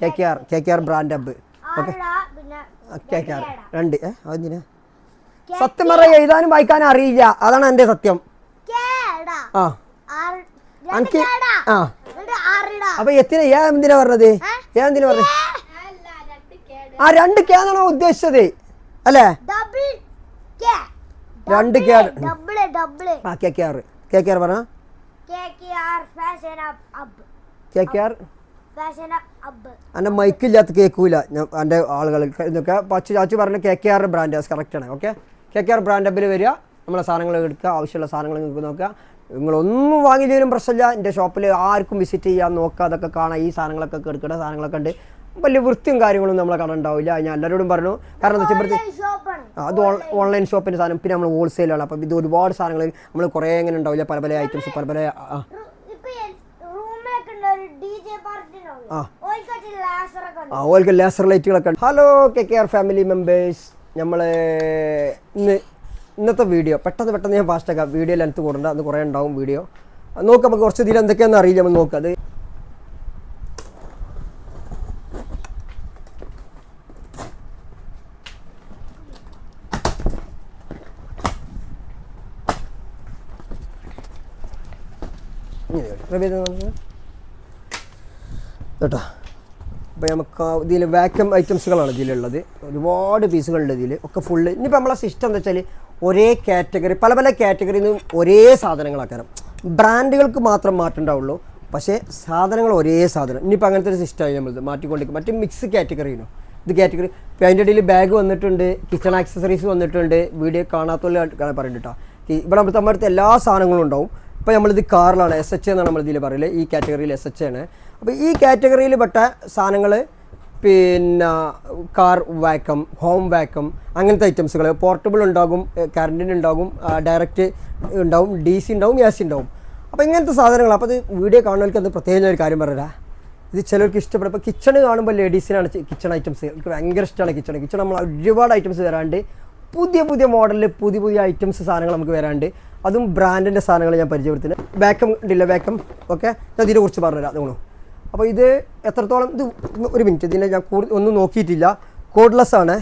K K R K K R brand hub okay K K R. രണ്ട് ഏ അതിന് സത്യം പറയാ എഴുതാനും വായിക്കാനും അറിയില്ല. അതാണ് എന്റെ സത്യം. ആ. എനിക്ക് ആ. അപ്പൊ എത്തിന ഏ എന്തിനാ പറഞ്ഞത്? ഏ? എന്തിനാ പറഞ്ഞത്? ആ രണ്ട് കെ എന്നാണോ ഉദ്ദേശിച്ചത്. അല്ലേ? രണ്ട് കെ ആ K K R. K K R പറഞ്ഞ? K K R. എന്റെ മൈക്കില്ലാത്ത കേൾക്കൂല ഞാൻ എന്റെ ആളുകൾ ഇതൊക്കെ പച്ച ചാച്ചു പറഞ്ഞ കെ കെ ആർ ബ്രാൻഡ് കറക്റ്റാണ് okay K K R brand അപ്പിൽ വരിക. നമ്മളെ സാധനങ്ങൾ എടുക്കുക. ആവശ്യമുള്ള സാധനങ്ങൾ നിങ്ങൾക്ക് നോക്കുക. നിങ്ങളൊന്നും വാങ്ങിയില്ലെങ്കിലും പ്രശ്നമില്ല. എന്റെ ഷോപ്പിൽ ആർക്കും വിസിറ്റ് ചെയ്യാൻ നോക്കുക. അതൊക്കെ കാണാം ഈ സാധനങ്ങളൊക്കെ എടുക്കേണ്ട സാധനങ്ങളൊക്കെ ഉണ്ട്. വലിയ വൃത്തിയും കാര്യങ്ങളും നമ്മളെ കട ഉണ്ടാവില്ല ഞാൻ എല്ലാവരോടും പറഞ്ഞു. കാരണം എന്താ വെച്ചാൽ അത് ഓൺലൈൻ ഷോപ്പിന്റെ സാധനം. പിന്നെ നമ്മൾ ഹോൾസെയിലാണ് അപ്പം ഇത് ഒരുപാട് സാധനങ്ങൾ നമ്മൾ കുറേ എങ്ങനെ ഉണ്ടാവില്ല. പല പല ഐറ്റംസ് പല പല ആ, ഇപ്പൊ റൂമിലൊക്കെ ഉണ്ട് ഒരു ഡി ജെ പാർട്ടി ആ. ഓൽക്ക് ലേസർ ലൈറ്റുകളൊക്കെ ഉണ്ട്. Hello K K R family members. നമ്മൾ ഇന്ന് ഇന്നത്തെ വീഡിയോ പെട്ടെന്ന് പെട്ടെന്ന് ഞാൻ ഫാസ്റ്റ് ആക്കാം. വീഡിയോ ലെങ്ത് കൂടണ്ട അന്ന് കുറേ ഉണ്ടാവും വീഡിയോ. നോക്കാം നമുക്ക് കുറച്ച് ഇതിൽ എന്തൊക്കെയാണെന്ന് അറിയില്ല. നമ്മൾ നോക്കാം. അത് ഇങ്ങനെ. കേട്ടോ. കേട്ടോ. അപ്പോൾ നമുക്ക് ഇതിൽ വാക്യൂം ഐറ്റംസുകളാണ് ഇതിലുള്ളത്. ഒരുപാട് പീസുകളുണ്ട് ഇതിൽ ഒക്കെ ഫുള്ള് ഇനിയിപ്പോൾ നമ്മളെ സിസ്റ്റം എന്താ വെച്ചാൽ ഒരേ കാറ്റഗറി പല പല കാറ്റഗറിയിൽ നിന്നും ഒരേ സാധനങ്ങളാക്കാരം ബ്രാൻഡുകൾക്ക് മാത്രം മാറ്റം ഉണ്ടാവുള്ളൂ പക്ഷേ സാധനങ്ങൾ ഒരേ സാധനം. ഇനിയിപ്പോൾ അങ്ങനത്തെ ഒരു സിസ്റ്റമായി നമ്മൾ മാറ്റിക്കൊണ്ടിരിക്കും മറ്റേ മിക്സ് കാറ്റഗറിനോ ഇത് കാറ്റഗറി ഇപ്പോൾ അതിന്റെ ഇടയിൽ ബാഗ് വന്നിട്ടുണ്ട് കിച്ചൺ ആക്സസറീസ് വന്നിട്ടുണ്ട്. വീഡിയോ കാണാത്തവരെ പറയുന്നുണ്ട് കേട്ടോ ഇവിടെ നമ്മൾ അടുത്ത് എല്ലാ സാധനങ്ങളും ഉണ്ടാവും. ഇപ്പോൾ നമ്മളിത് കാറിലാണ് എസ് എച്ച് എന്നാണ് നമ്മൾ ഇതിൽ പറയുന്നത് ഈ കാറ്റഗറിയിൽ എസ് എച്ച് ആണ്. അപ്പോൾ ഈ കാറ്റഗറിയിൽ പെട്ട സാധനങ്ങൾ പിന്നെ കാർ വാക്കം ഹോം വാക്കം അങ്ങനത്തെ ഐറ്റംസുകൾ പോർട്ടബിൾ ഉണ്ടാകും കറണ്ടിന് ഉണ്ടാകും ഡയറക്റ്റ് ഉണ്ടാവും ഡി സി ഉണ്ടാവും എ സി ഉണ്ടാവും. അപ്പോൾ ഇങ്ങനത്തെ സാധനങ്ങൾ അപ്പോൾ അത് വീഡിയോ കാണുന്നവർക്ക് അത് പ്രത്യേകം ഒരു കാര്യം പറയാ ഇത് ചിലർക്ക് ഇഷ്ടപ്പെടും. ഇപ്പോൾ കിച്ചൺ കാണുമ്പോൾ ലേഡീസിനാണ് കിച്ചൺ ഐറ്റംസ് എനിക്ക് ഭയങ്കര ഇഷ്ടമാണ് കിച്ചൺ കിച്ചൺ നമ്മൾ ഒരുപാട് ഐറ്റംസ് വരാണ്ട് പുതിയ പുതിയ മോഡലിൽ പുതിയ പുതിയ ഐറ്റംസ് സാധനങ്ങൾ നമുക്ക് വരാണ്ട് അതും ബ്രാൻഡിന്റെ സാധനങ്ങൾ ഞാൻ പരിചയപ്പെടുത്തുന്നത് ബാക്കം ഉണ്ടല്ലോ ബാക്കം ഓക്കെ? ഞാൻ ഇതിനെ കുറിച്ച് പറഞ്ഞുതരാം അതുകൊണ്ടു അപ്പോൾ ഇത് എത്രത്തോളം ഇത് ഒരു മിനിറ്റ് ഇതിനെ ഞാൻ കൂടുതൽ ഒന്നും നോക്കിയിട്ടില്ല. കോഡ്ലെസ് ആണ്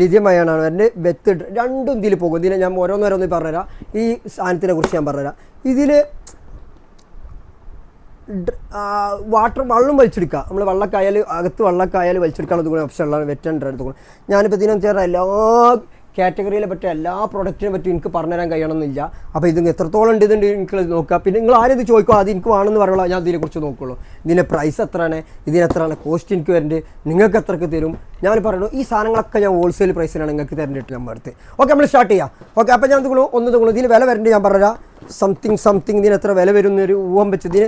ലിഥിയം അയണാണ് എന്റെ വെത്ത് രണ്ടും ഇതിൽ പോകും. ഇതിനെ ഞാൻ ഓരോന്നോരോന്ന് പറഞ്ഞുതരാം. ഈ സാധനത്തിനെ കുറിച്ച് ഞാൻ പറഞ്ഞുതരാം. ഇതിൽ വാട്ടർ വെള്ളം വലിച്ചെടുക്കുക. നമ്മൾ വെള്ളക്കായാൽ അകത്ത് വെള്ളക്കായാൽ വലിച്ചെടുക്കാനുള്ള ഓപ്ഷൻ ഉള്ള വെറ്റുണ്ട് എടുത്തു ഞാനിപ്പോൾ ഇതിനെന്ന് ചേർന്ന എല്ലാ കാറ്റഗറിയിലെ പറ്റിയ എല്ലാ പ്രൊഡക്റ്റിനെ പറ്റി എനിക്ക് പറഞ്ഞുതരാൻ കഴിയണമെന്നില്ല. അപ്പോൾ ഇത് എത്രത്തോളം ഉണ്ട് ഇതുണ്ട് എനിക്ക് നോക്കുക. പിന്നെ നിങ്ങൾ ആരും ഇത് ചോദിക്കുക അത് എനിക്ക് വേണമെന്ന് പറയുള്ളൂ ഞാൻ ഇതിനെക്കുറിച്ച് നോക്കുള്ളൂ. ഇതിന്റെ പ്രൈസ് എത്രയാണ്? ഇതിന് എത്രയാണ് കോസ്റ്റ് എനിക്ക് വരുന്നുണ്ട് നിങ്ങൾക്ക് എത്രക്ക് തരും? ഞാൻ പറയുന്നു ഈ സാധനങ്ങളൊക്കെ ഞാൻ ഹോൾസെയിൽ പ്രൈസിനാണ് നിങ്ങൾക്ക് തരേണ്ടിട്ട് ഞാൻ അടുത്ത്. ഓക്കെ നമ്മൾ സ്റ്റാർട്ട് ചെയ്യാം. ഓക്കെ അപ്പോൾ ഞാൻ തോന്നുന്നു ഒന്ന് തോന്നുന്നു ഇതിന് വില വരേണ്ടത് ഞാൻ പറഞ്ഞുതരാം. സംതിങ് സംതിങ് ഇതിന് എത്ര വില വരും എന്നൊരു ഊഹം വെച്ചതിന്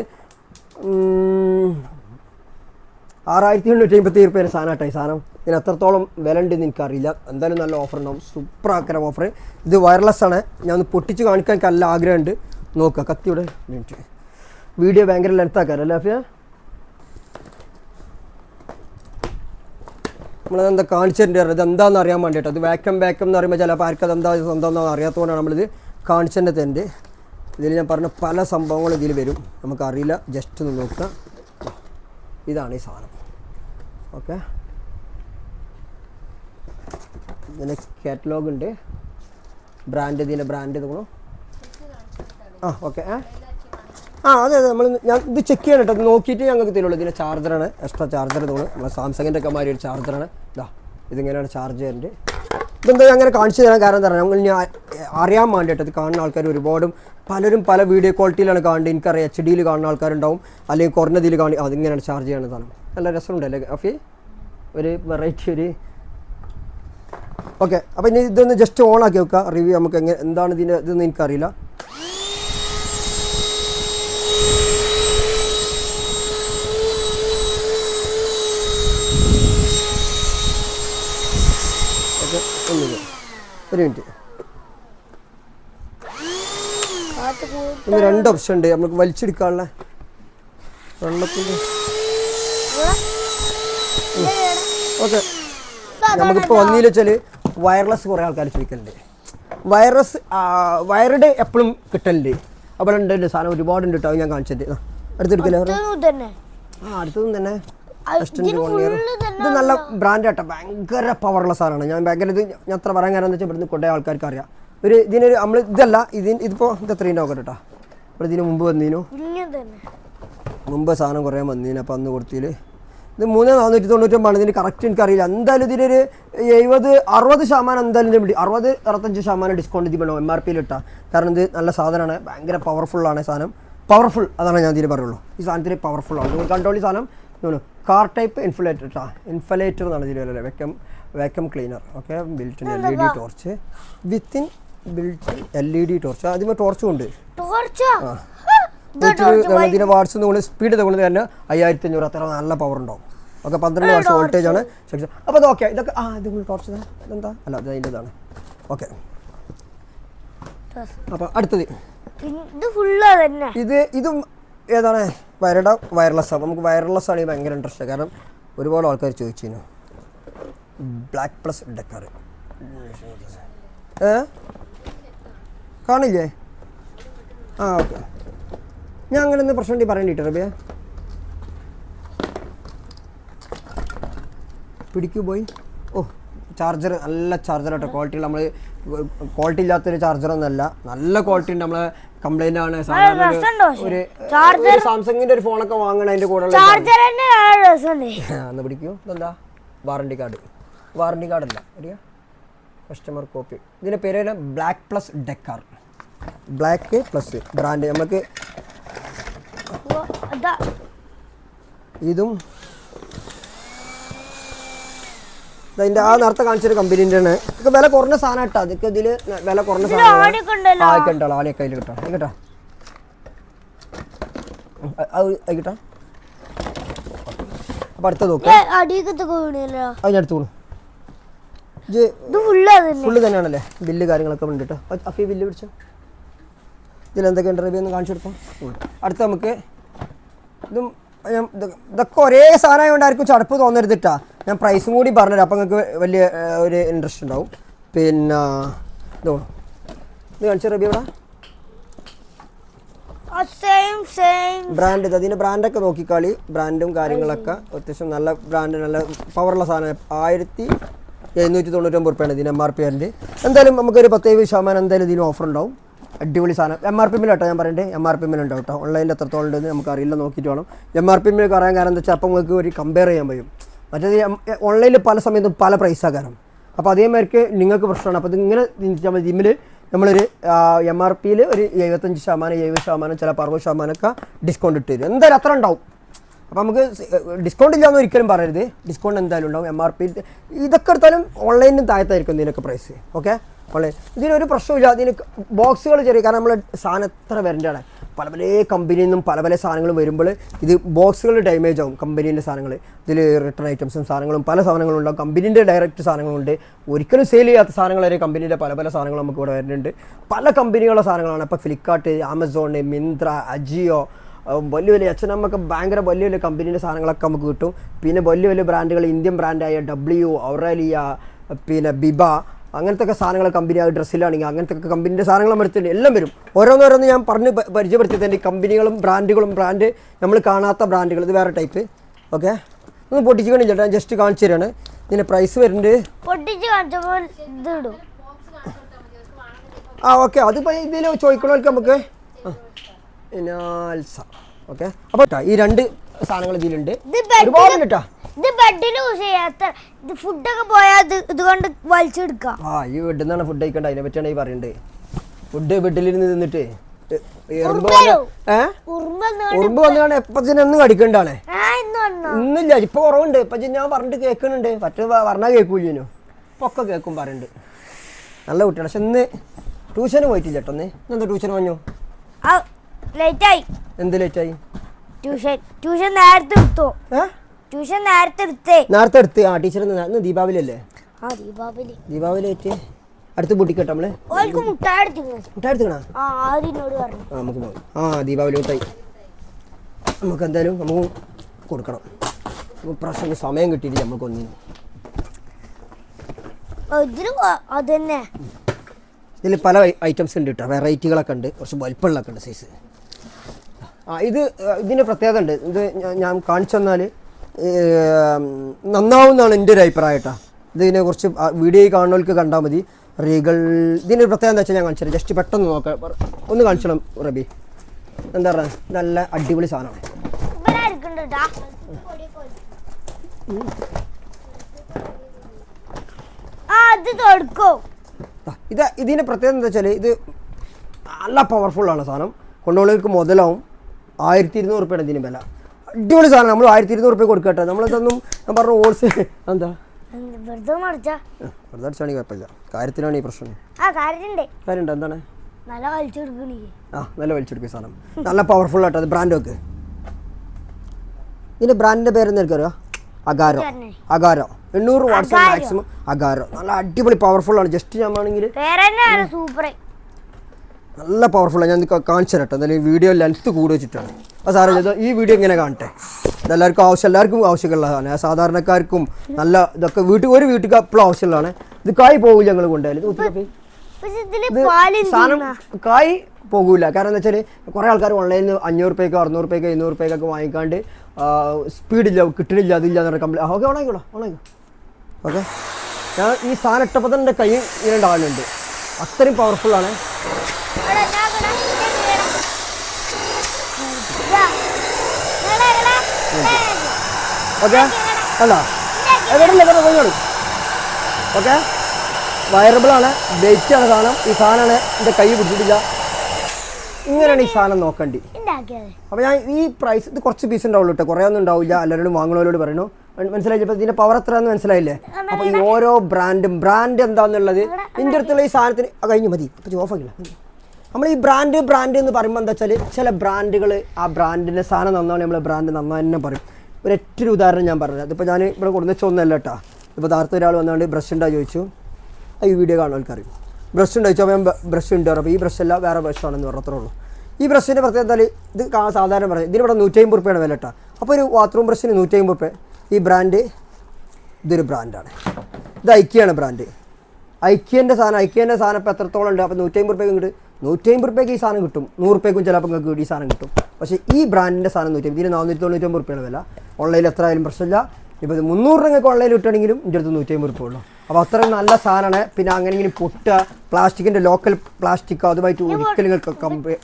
ആറായിരത്തി എണ്ണൂറ്റി അമ്പത്തി റുപ്യ സാധനം ഈ സാധനം. ഇതിന് എത്രത്തോളം വില ഉണ്ടെന്ന് എനിക്കറിയില്ല. എന്തായാലും നല്ല ഓഫർ ഉണ്ടാവും. സൂപ്പർ ആക്കരം ഓഫർ ഇത് വയർലെസ് ആണ്. ഞാൻ പൊട്ടിച്ച് കാണിക്കാൻ എനിക്ക് നല്ല ആഗ്രഹമുണ്ട്. നോക്കുക കത്തിയുടെ മിനിറ്റ്. വീഡിയോ ഭയങ്കര ലെങ്ത് ആക്കാരം അല്ലേ അഫിയ? നമ്മളതെന്താ കാണിച്ചിട്ടുണ്ട് ഇത് എന്താണെന്ന് അറിയാൻ വേണ്ടിയിട്ട് അത് വാക്കം വാക്കം എന്ന് പറയുമ്പോൾ ചിലപ്പോൾ ആർക്കും എന്താ എന്താണെന്ന് അറിയാത്തതുകൊണ്ടാണ് നമ്മളിത് കാണിച്ചതിന്റെ തന്നെ ഇതിൽ ഞാൻ പറഞ്ഞ പല സംഭവങ്ങളും ഇതിൽ വരും. നമുക്കറിയില്ല. ജസ്റ്റ് ഒന്ന് നോക്കുക ഇതാണ് ഈ സാധനം. ഓക്കെ ഇതിന് കാറ്റലോഗ് ഉണ്ട്. ബ്രാൻഡ് ഇതിന്റെ ബ്രാൻഡ് തോന്നുന്നു ആ ഓക്കെ ആ ആ അതെ അതെ നമ്മൾ ഞാൻ ഇത് ചെക്ക് ചെയ്യണം കേട്ടോ നോക്കിയിട്ട് ഞങ്ങൾക്ക് തരുള്ളൂ. ഇതിന്റെ ചാർജറാണ് എക്സ്ട്രാ ചാർജർ തോന്നുന്നു നമ്മളെ സാംസങ്ങിന്റെ ഒക്കെ മാതിരി ഒരു ചാർജറാണ് ഇതാ ഇതിങ്ങനെയാണ് ചാർജ് ചെയ്യുന്നത് ഇതെന്താ അങ്ങനെ കാണിച്ചു തരാൻ കാരണം തരണം ഞങ്ങൾ ഞാൻ അറിയാൻ വേണ്ടിയിട്ട് ഇത് കാണുന്ന ആൾക്കാർ ഒരുപാടും പലരും പല വീഡിയോ ക്വാളിറ്റിയിലാണ് കാണുന്നത്. എനിക്കറിയാം എച്ച് ഡിയിൽ കാണുന്ന ആൾക്കാരുണ്ടാവും. അല്ലെങ്കിൽ കുറഞ്ഞതിൽ കാണി അതിങ്ങനെയാണ് ചാർജ് ചെയ്യുന്ന സാധനം. നല്ല രസമുണ്ടല്ലേ? അഫി? ഒരു വെറൈറ്റി ഒരു ഓക്കെ അപ്പോൾ ഇനി ഇതൊന്ന് ജസ്റ്റ് ഓൺ ആക്കി വെക്കുക റിവ്യൂ നമുക്ക് എങ്ങനെ എന്താണ് ഇതിന്റെ ഇതെന്ന് എനിക്കറിയില്ല. ഓക്കെ ഒന്നില്ല ഒരു മിനിറ്റ്. ഇന്ന് രണ്ട് ഓപ്ഷൻ ഉണ്ട്. നമുക്ക് വലിച്ചെടുക്കാനുള്ള വെള്ളത്തിന്റെ ഓക്കെ നമുക്കിപ്പോൾ വന്നില്ല വെച്ചാൽ വയർലെസ് കുറേ ആൾക്കാർ ചോദിക്കലുണ്ട്. വൈറസ് വയറുടെ എപ്പോഴും കിട്ടലുണ്ട് അപ്പോൾ ഉണ്ട് ഉണ്ട് സാധനം ഒരുപാടുണ്ട് കേട്ടോ ഞാൻ കാണിച്ചിട്ട് ആ, അടുത്തെടുക്കില്ല? ആ അടുത്തതും തന്നെ. ഇത് നല്ല ബ്രാൻഡ് ആട്ടോ ഭയങ്കര പവറുള്ള സാധനമാണ്. ഞാൻ ഭയങ്കര ഇത് ഞാൻ അത്ര പറയാൻ കാരണം വെച്ചാൽ ഇവിടുന്ന് കുറേ ആൾക്കാർക്ക് അറിയാം ഒരു ഇതിനൊരു നമ്മൾ ഇതല്ല ഇതിന് ഇതിപ്പോൾ ഇത് എത്രയും നോക്കട്ടെ കേട്ടോ. അപ്പോൾ ഇതിന് മുമ്പ് വന്നീനു. മുമ്പ് സാധനം കുറേ വന്നീന് അപ്പം അന്ന് കൊടുത്തിൽ ഇത് മൂന്ന് നാനൂറ്റി തൊണ്ണൂറ്റൊമ്പതാണ്. ഇതിന് കറക്റ്റ് എനിക്കറിയില്ല. എന്തായാലും ഇതിനൊരു എഴുപത് അറുപത് ശതമാനം എന്തായാലും ഇതിന് അറുപത് അറുപത്തഞ്ച് ശതമാനം ഡിസ്കൗണ്ട് ഇതിൽ എം ആർ പിയിൽ ഇട്ടാ. കാരണം ഇത് നല്ല സാധനമാണ്. ഭയങ്കര പവർഫുള്ളാണ് സാധനം. പവർഫുൾ അതാണ് ഞാൻ ഇതിൽ പറയുള്ളൂ. ഈ സാധനത്തിന് പവർഫുള്ളാണ് നിങ്ങൾ കണ്ടോൾ ഈ സാധനം? കാർ ടൈപ്പ് ഇൻഫുലേറ്റർ കേട്ടോ ഇൻഫുലേറ്റർ എന്നാണ് ഇതിൽ വരുന്നത്. Vacuum vacuum cleaner okay built L E D torch within built L E D torch ആദ്യമേ ടോർച്ചും ഉണ്ട്. ടോർച്ചാ ഇതിന്റെ വാട്സ് തോന്നുന്നു സ്പീഡ് തಗೊള്ളത് തന്നെ അയ്യായിരത്തി അഞ്ഞൂറ് അത്ര നല്ല പവർ ഉണ്ടാവും. ഓക്കെ പന്ത്രണ്ട് വാട്സ് വോൾട്ടേജ് ആണ്. സെക്ഷൻ അപ്പോൾ ഓക്കെ ഇതൊക്കെ ആ ഇത് ടോർച്ച് ഇതെന്താ? അല്ല ഇത് അതിന്റെതാണ് ഓക്കെ അപ്പോൾ അടുത്തത്. ഇത് ഇത് ഇതും ഏതാണ്? വയറുടെ വയർലെസ് ആണ്. നമുക്ക് വയർലെസ് ആണ് ഭയങ്കര ഇൻട്രസ്റ്റ് കാരണം ഒരുപാട് ആൾക്കാർ ചോദിച്ചിരുന്നു ബ്ലാക്ക് പ്ലസ് ഡെക്കർ ഏ? കാണില്ലേ? ആ ഓക്കെ ഞാൻ അങ്ങനെ ഒന്ന് പ്രശ്നം ഉണ്ടെങ്കിൽ പറയണ്ടിട്ട് റബിയ. പിടിക്കൂ പോയി ഓ ചാർജർ നല്ല ചാർജർ കേട്ടോ ക്വാളിറ്റി നമ്മൾ ക്വാളിറ്റി ഇല്ലാത്തൊരു ചാർജറൊന്നുമല്ല നല്ല ക്വാളിറ്റി ഉണ്ട് നമ്മളെ കംപ്ലൈന്റ് ആണ്. ഒരു- സാംസങ്ങിന്റെ ഒരു ഫോണൊക്കെ വാങ്ങണം അതിന്റെ കൂടെ ഒന്ന് പിടിക്കൂ. ഇതെന്താ? വാറണ്ടി കാർഡ് വാറണ്ടി കാർഡ് അറിയാ കസ്റ്റമർ കോപ്പി ഇതിന്റെ പേര് black plus Decker black plus brand നമുക്ക് ഇതും. അതിന്റെ ആ നേരത്തെ കാണിച്ചൊരു കമ്പനീന്റെ ആണ്. ഇതൊക്കെ വില കുറഞ്ഞ സാധനം കേട്ടോ. അതൊക്കെ ഇതിൽ വില കുറഞ്ഞ സാധനം ആണിയൊക്കെ ഉണ്ടല്ലോ. ആ കിട്ടോ ആണിയൊക്കെ അതിൽ കിട്ടോ. അത് കിട്ടോ അത് കിട്ടോ അപ്പം അടുത്ത നോക്കാം. ഫുള്ള് ഫുള്ള് തന്നെയാണല്ലേ? ബില്ല് കാര്യങ്ങളൊക്കെ ഉണ്ട് കേട്ടോ. അഫി ബില്ല് പിടിച്ചോ? ഇതിലെന്തൊക്കെ ഉണ്ട് റബി ഒന്ന് കാണിച്ചു കൊടുക്കാം. അടുത്ത നമുക്ക് ഇതും ഇതൊക്കെ ഒരേ സാധനമായതുകൊണ്ട് ആർക്കും ചടപ്പ് തോന്നരുതിട്ടാ. ഞാൻ പ്രൈസും കൂടി പറഞ്ഞുതരാം. അപ്പം നിങ്ങൾക്ക് വലിയ ഒരു ഇൻട്രസ്റ്റ് ഉണ്ടാവും. പിന്നെ ഇതോ ഇത് കാണിച്ചു റബി ഇവിടെ ബ്രാൻഡ് ഇത് അതിന്റെ ബ്രാൻഡൊക്കെ നോക്കിക്കാളി ബ്രാൻഡും കാര്യങ്ങളൊക്കെ. അത്യാവശ്യം നല്ല ബ്രാൻഡ് നല്ല പവറുള്ള സാധനം. ആയിരത്തി എഴുന്നൂറ്റി തൊണ്ണൂറ്റൊമ്പത് റുപ്യാണ് ഇതിന് എം ആർ പി ആറിന്റെ എന്തായാലും നമുക്കൊരു പത്തേഴ് ശതമാനം എന്തായാലും ഇതിന് ഓഫർ ഉണ്ടാവും. അടിപൊളി സാധനം. എം ആർ പി കേട്ടോ ഞാൻ പറയണ്ടേ? എം ആർ പി ഉണ്ടാവും കേട്ടോ? ഓൺലൈനിൽ എത്രത്തോളം ഉണ്ടെന്ന് നമുക്ക് അറിയില്ല നോക്കിയിട്ട് വേണം. എം ആർ പി പറയാൻ കാരണം എന്താ വെച്ചാൽ അപ്പം നിങ്ങൾക്ക് ഒരു കമ്പയർ ചെയ്യാൻ പറ്റും. മറ്റേത് ഓൺലൈനിൽ പല സമയത്തും പല പ്രൈസാണ് കാരണം. അപ്പോൾ അതേമാതിരിക്ക് നിങ്ങൾക്ക് പ്രശ്നമാണ്. അപ്പോൾ ഇതിങ്ങനെ മതി ജിമ്മിൽ നമ്മളൊരു എം ആർ പിയിൽ ഒരു എഴുപത്തഞ്ച് ശതമാനം എഴുപത് ശതമാനം ചിലപ്പോൾ അറുപത് ശതമാനമൊക്കെ ഡിസ്കൗണ്ട് ഇട്ട് തരും. എന്തായാലും അത്ര ഉണ്ടാവും. അപ്പോൾ നമുക്ക് ഡിസ്കൗണ്ട് ഇല്ലാന്ന് ഒരിക്കലും പറയരുത്. ഡിസ്കൗണ്ട് എന്തായാലും ഉണ്ടാവും. എം ആർ പി ഇതൊക്കെ എടുത്താലും ഓൺലൈനിലും താഴത്തായിരിക്കും ഇതിനൊക്കെ പ്രൈസ് ഓക്കെ ഓൺലൈൻ ഇതിനൊരു പ്രശ്നമില്ല ഇതിന് ബോക്സുകൾ ചെറിയ കാരണം നമ്മൾ സാധനം എത്ര വരേണ്ടതാണ്? പല പല കമ്പനിയിൽ നിന്നും പല പല സാധനങ്ങളും വരുമ്പോൾ ഇത് ബോക്സുകൾ ഡാമേജ് ആവും കമ്പനീന്റെ സാധനങ്ങൾ ഇതിൽ റിട്ടേൺ ഐറ്റംസും സാധനങ്ങളും പല സാധനങ്ങളും ഉണ്ടാവും. കമ്പനീന്റെ ഡയറക്റ്റ് സാധനങ്ങളുണ്ട്. ഒരിക്കലും സെയിൽ ചെയ്യാത്ത സാധനങ്ങൾ വരെ കമ്പനീന്റെ പല പല സാധനങ്ങളും നമുക്ക് ഇവിടെ വരുന്നുണ്ട്. പല കമ്പനികളുടെ സാധനങ്ങളാണ്. ഇപ്പോൾ ഫ്ലിപ്കാർട്ട് ആമസോൺ മിന്ത്ര അജിയോ വലിയ വലിയ എച്ച് നമുക്ക് ഭയങ്കര വലിയ വലിയ കമ്പനീന്റെ സാധനങ്ങളൊക്കെ നമുക്ക് കിട്ടും. പിന്നെ വലിയ വലിയ ബ്രാൻഡുകൾ ഇന്ത്യൻ ബ്രാൻഡായ ഡബ്ല്യു ഔറേലിയ പിന്നെ ബിബ അങ്ങനത്തെ ഒക്കെ സാധനങ്ങൾ കമ്പനി ആ ഡ്രസ്സിലാണെങ്കിൽ അങ്ങനത്തെ ഒക്കെ കമ്പനിന്റെ സാധനങ്ങൾ എടുത്തിട്ടുണ്ട്. എല്ലാം വരും. ഓരോന്നോരോന്ന് ഞാൻ പറഞ്ഞ് പ- പരിചയപ്പെടുത്തി തന്നെ കമ്പനികളും ബ്രാൻഡുകളും ബ്രാൻഡ് നമ്മൾ കാണാത്ത ബ്രാൻഡുകൾ ഇത് വേറെ ടൈപ്പ് ഓക്കെ ഒന്ന് പൊട്ടിച്ച് പൊട്ടിച്ചിക്കണില്ല ഞാൻ ജസ്റ്റ് കാണിച്ചു തരാണ്. ഇതിന്റെ പ്രൈസ് വരുന്നുണ്ട് പൊട്ടിച്ച് കാണിച്ചപ്പോൾ ആ ഓക്കെ അതിപ്പോൾ ഇതിൽ ചോദിക്കണോ നമുക്ക് ഇനാൽസ ഓക്കെ? അപ്പൊ ഈ രണ്ട് സാധനങ്ങൾ ഇതിലുണ്ട്. ഒരുപാടുണ്ട് കേട്ടോ ഇത് ബെഡിന് യൂസ് ചെയ്യാത്ത ഇത് ഫുഡൊക്കെ പോയാൽ ഇത് ഇതുകൊണ്ട് വലിച്ചെടുക്കാം. ആ ഈ ബെഡിൽ നിന്നാണ് ഫുഡ് കഴിക്കേണ്ട? അതിനെ പറ്റിയാണ് ഈ പറയണ്ടേ. ഫുഡ് ബെഡിലിരുന്ന് ഉറുമ്പെന്ന് ഉറുമ്പ് വന്നാണ് എപ്പം കടിക്കണ്ടാണ് ഇന്നില്ല ഇപ്പൊ കുറവുണ്ട്. ഇപ്പൊ ഞാൻ പറഞ്ഞിട്ട് കേൾക്കുന്നുണ്ട്. മറ്റേ പറഞ്ഞാൽ കേൾക്കൂല്ലോ ഒക്കെ കേൾക്കും പറയുന്നുണ്ട് നല്ല കുട്ടിയാണ്. പക്ഷെ ഇന്ന് ട്യൂഷന് പോയിട്ടില്ല കേട്ടോ ഇന്ന്. ഇന്നെന്താ ട്യൂഷൻ പറഞ്ഞു ലേറ്റായി എന്ത് ലേറ്റായി ട്യൂഷൻ ട്യൂഷൻ നേരത്തെ എടുത്തു. ട്യൂഷൻ നേരത്തെ എടുത്തേ. നേരത്തെ എടുത്ത്. ആ ടീച്ചർ ഇന്ന് ദീപാവലി അല്ലേ ആ ദീപാവലി. ദീപാവലി ആയിട്ട് അടുത്ത് പൊട്ടിക്കട്ടെ നമ്മൾ. ഓൾക്ക് മുട്ടായി എടുത്തു മുട്ടായി എടുത്തുക്കണോ ആ ആദ്യനോട് പറഞ്ഞു. ആ നമുക്ക് പോകാം ആ ദീപാവലി മുട്ടായി. നമുക്ക് എന്തായാലും നമുക്ക് കൊടുക്കണം. പ്രാവശ്യം സമയം കിട്ടിയില്ല നമുക്ക് ഒന്നിനും. ഇതിൽ പല ഐറ്റംസ് ഉണ്ട് കേട്ടോ. വെറൈറ്റികളൊക്കെ ഉണ്ട്. കുറച്ച് വലിപ്പമുള്ളതൊക്കെ ഉണ്ട് സൈസ് ആ ഇത് ഇതിന്റെ പ്രത്യേകത ഉണ്ട്. ഇത് ഞാൻ കാണിച്ചു തന്നാൽ നന്നാവുമെന്നാണ് എന്റെ ഒരു അഭിപ്രായം കേട്ടോ. ഇതിനെ കുറിച്ച് വീഡിയോ കാണുന്നവർക്ക് കണ്ടാൽ മതി. റീകൾ ഇതിന്റെ ഒരു പ്രത്യേകത എന്താ വെച്ചാൽ ഞാൻ കാണിച്ചു ജസ്റ്റ് പെട്ടെന്ന് നോക്കാം. ഒന്ന് കാണിച്ചണം റബി. എന്താ പറയുക നല്ല അടിപൊളി സാധനമാണ്. ഇത് ഇതിന്റെ പ്രത്യേകത എന്താ വെച്ചാൽ ഇത് നല്ല പവർഫുള്ളാണ് സാധനം. കൊണ്ടുപോകൾക്ക് മുതലാവും. ആയിരത്തി ഇരുന്നൂറ് റുപ്യാണ് ഇതിന് വില. അടിപൊളി സാധനം. നമ്മൾ ആയിരത്തി ഇരുന്നൂറ് റുപ്യ കേട്ടോ. നമ്മളിതൊന്നും ഞാൻ പറഞ്ഞു ഹോൾസെയിൽ എന്താ? വെറുതെ അടിച്ചാണെങ്കിൽ കുഴപ്പമില്ല. കാര്യത്തിനാണ് ഈ പ്രശ്നം. കാര്യമുണ്ട്? എന്താണ്? നല്ല ആ നല്ല വലിച്ചെടുക്കുക സാധനം. നല്ല പവർഫുൾ ആട്ടോ. അത് ബ്രാൻഡ് ഒക്കെ ഇതിന്റെ ബ്രാൻഡിന്റെ പേരെന്ന് എനിക്കറിയോ? അഗാരോ. അഗാരോ. എണ്ണൂറ് അഗാരോ. മാക്സിമം അഗാരോ. നല്ല അടിപൊളി പവർഫുൾ ആണ്. ജസ്റ്റ് ഞാൻ ആണെങ്കിൽ സൂപ്പർ നല്ല പവർഫുള്ളാണ് ഞാൻ നിങ്ങൾക്ക് കാണിച്ചു തരട്ടെ. എന്തായാലും വീഡിയോ ലെങ്ത്ത് കൂടി വെച്ചിട്ടാണ്. അപ്പോൾ സാറേ ഈ വീഡിയോ ഇങ്ങനെ കാണട്ടെ. ഇതെല്ലാവർക്കും ആവശ്യം എല്ലാവർക്കും ആവശ്യമുള്ളതാണ് സാധാരണക്കാർക്കും നല്ല ഇതൊക്കെ വീട്ടിൽ ഒരു വീട്ടിൽ എപ്പോഴും ആവശ്യമുള്ളതാണ്. ഇത് കായ് പോകില്ല ഞങ്ങൾ കൊണ്ടുപോയാലും. സാധനം കായ് പോകൂല. കാരണം എന്താ വെച്ചാൽ കുറേ ആൾക്കാർ ഓൺലൈനിൽ നിന്ന് അഞ്ഞൂറ് രൂപയ്ക്കോ അറുന്നൂറ് രൂപയ്ക്കോ എഴുന്നൂറ് രൂപയ്ക്കൊക്കെ വാങ്ങിക്കാണ്ട് സ്പീഡില്ല കിട്ടണില്ല അതില്ല എന്നൊരു കംപ്ലൈന്റ് ഓക്കെ ഓണായിക്കോളാം ഓണായിക്കോ ഓക്കെ? ഞാൻ ഈ സാധനം ഇട്ടപ്പോൾ തന്നെ കൈ ഇങ്ങനെ ഉണ്ടാകുന്നുണ്ട് അത്രയും പവർഫുള്ളാണ് ഇവിടെ ഞാൻ ഇവിടെ ഇവിടെ ഇവിടെ. ഇതാ. ഇവിടെ ഇവിടെ. ഓക്കെ? അല്ല എവിടെ വരണം പോയിക്കോളൂ ഓക്കെ? വയറബിളാണ് ആണ് സാധനം. ഈ സാധനമാണ് എന്റെ കൈ പിടിച്ചിട്ടില്ല. ഇങ്ങനെയാണ് ഈ സാധനം നോക്കേണ്ടി. അപ്പൊ അപ്പോൾ ഞാൻ ഈ പ്രൈസ് ഇത് കുറച്ച് പീസ് ഉണ്ടാവുള്ളൂ കേട്ടോ കുറേ ഒന്നും ഉണ്ടാവില്ല. എല്ലാവരോടും വാങ്ങുന്നവരോട് പറയുന്നു മനസ്സിലായി? ഇപ്പോൾ ഇതിന്റെ പവർ എത്രയാണെന്ന് മനസ്സിലായില്ലേ? അപ്പൊ ഈ ഓരോ ബ്രാൻഡും ബ്രാൻഡ് എന്താണെന്നുള്ളത് ഇതിന്റെ അടുത്തുള്ള ഈ സാധനത്തിന് കഴിഞ്ഞു മതി. ഓഫ് ആക്കില്ല നമ്മൾ ഈ ബ്രാൻഡ് ബ്രാൻഡ് എന്ന് പറയുമ്പോൾ എന്താ വെച്ചാൽ ചില ബ്രാൻഡുകൾ ആ ബ്രാൻഡിന്റെ സാധനം നന്നാണ് നമ്മൾ ബ്രാൻഡ് നന്നായി തന്നെ പറയും. ഒരൊറ്റൊരു ഉദാഹരണം ഞാൻ പറഞ്ഞത് അതിപ്പോൾ ഞാൻ ഇവിടെ കൊടുന്ന ചോദിച്ചൊന്നല്ല കേട്ടോ. ഇപ്പോൾ താർത്ത ഒരാൾ വന്നുകൊണ്ട് ബ്രഷ് ഉണ്ടോ ചോദിച്ചു. ഈ വീഡിയോ കാണാൻ ആൾക്കാർ ബ്രഷ് ഉണ്ടോ ചോദിച്ചാൽ ഞാൻ ബ്രഷ് ഉണ്ട് അപ്പോൾ ഈ ബ്രഷ് എല്ലാം വേറെ ബ്രഷ് ആണെന്ന് പറഞ്ഞത്രേ ഉള്ളൂ. ഈ ബ്രഷിന്റെ പ്രത്യേകത ഇത് സാധാരണ പറയാം. ഇതിനിവിടെ നൂറ്റമ്പത് റുപ്യാണ് വില കേട്ടോ. അപ്പോൾ ഒരു ബാത്റൂം ബ്രഷിന് നൂറ്റമ്പത് റുപ്യ ഈ ബ്രാൻഡ് ഇതൊരു ബ്രാൻഡാണ് ഇത് ഐക്കിയാണ് ബ്രാൻഡ് ഐക്യന്റെ സാധനം ഐക്യന്റെ സാധനം ഇപ്പോൾ എത്രത്തോളം ഉണ്ട്? അപ്പോൾ നൂറ്റമ്പത് റുപ്യക്ക് കിട്ടും നൂറ്റമ്പത് റുപ്യക്ക് ഈ സാധനം കിട്ടും. നൂറ് റുപ്യക്കും ചിലപ്പോൾ നിങ്ങൾക്ക് ഈ സാധനം കിട്ടും. പക്ഷേ ഈ ബ്രാൻഡിന്റെ സാധനം നൂറ്റി ഇതിന് നാനൂറ്റി തൊണ്ണൂറ്റി അമ്പത് റുപ്യാണ് വില. ഓൺലൈനിൽ എത്ര ആയാലും പ്രശ്നമില്ല. ഇപ്പോൾ ഇത് മുന്നൂറ് രൂപയ്ക്ക് ഓൺലൈനിൽ ഇട്ടുണ്ടെങ്കിലും എന്റെ അടുത്ത് നൂറ്റി അമ്പത് റുപ്യ ഉള്ളൂ. അപ്പോൾ അത്രയും നല്ല സാധനമാണ്. പിന്നെ അങ്ങനെ ഇങ്ങനെ പൊട്ടുക പ്ലാസ്റ്റിക്കിന്റെ ലോക്കൽ പ്ലാസ്റ്റിക് അതുമായിട്ട് ഒരിക്കലും നിങ്ങൾക്ക്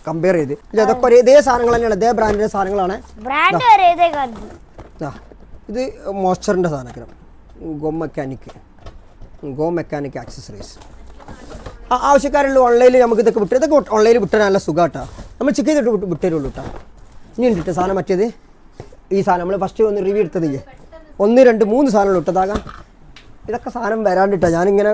കമ്പയർ ചെയ്ത്. അതൊക്കെ ഒരേ ഇതേ സാധനങ്ങൾ തന്നെയാണ് ഇതേ ബ്രാൻഡിന്റെ സാധനങ്ങളാണ്. ഇതേ മോയ്സ്ചറിന്റെ സാധനം go mechanic. Go mechanic accessories ആവശ്യക്കാരുള്ള ഓൺലൈനിൽ നമുക്ക് ഇതൊക്കെ വിട്ടു ഇതൊക്കെ ഓൺലൈനിൽ വിട്ടാൽ നല്ല സുഖാട്ടാ. നമ്മൾ ചെക്ക് ചെയ്തിട്ട് വിട്ട് വിട്ടരുള്ളൂ കേട്ടോ ഇനി ഉണ്ട് സാധനം മറ്റേത്? ഈ സാധനം നമ്മൾ ഫസ്റ്റ് ഒന്ന് റിവ്യൂ എടുത്തതില്ലേ? ഒന്ന് രണ്ട് മൂന്ന് സാധനങ്ങൾ ഇട്ടതാകാം ഇതൊക്കെ സാധനം വരാണ്ടിട്ടാ. ഞാനിങ്ങനെ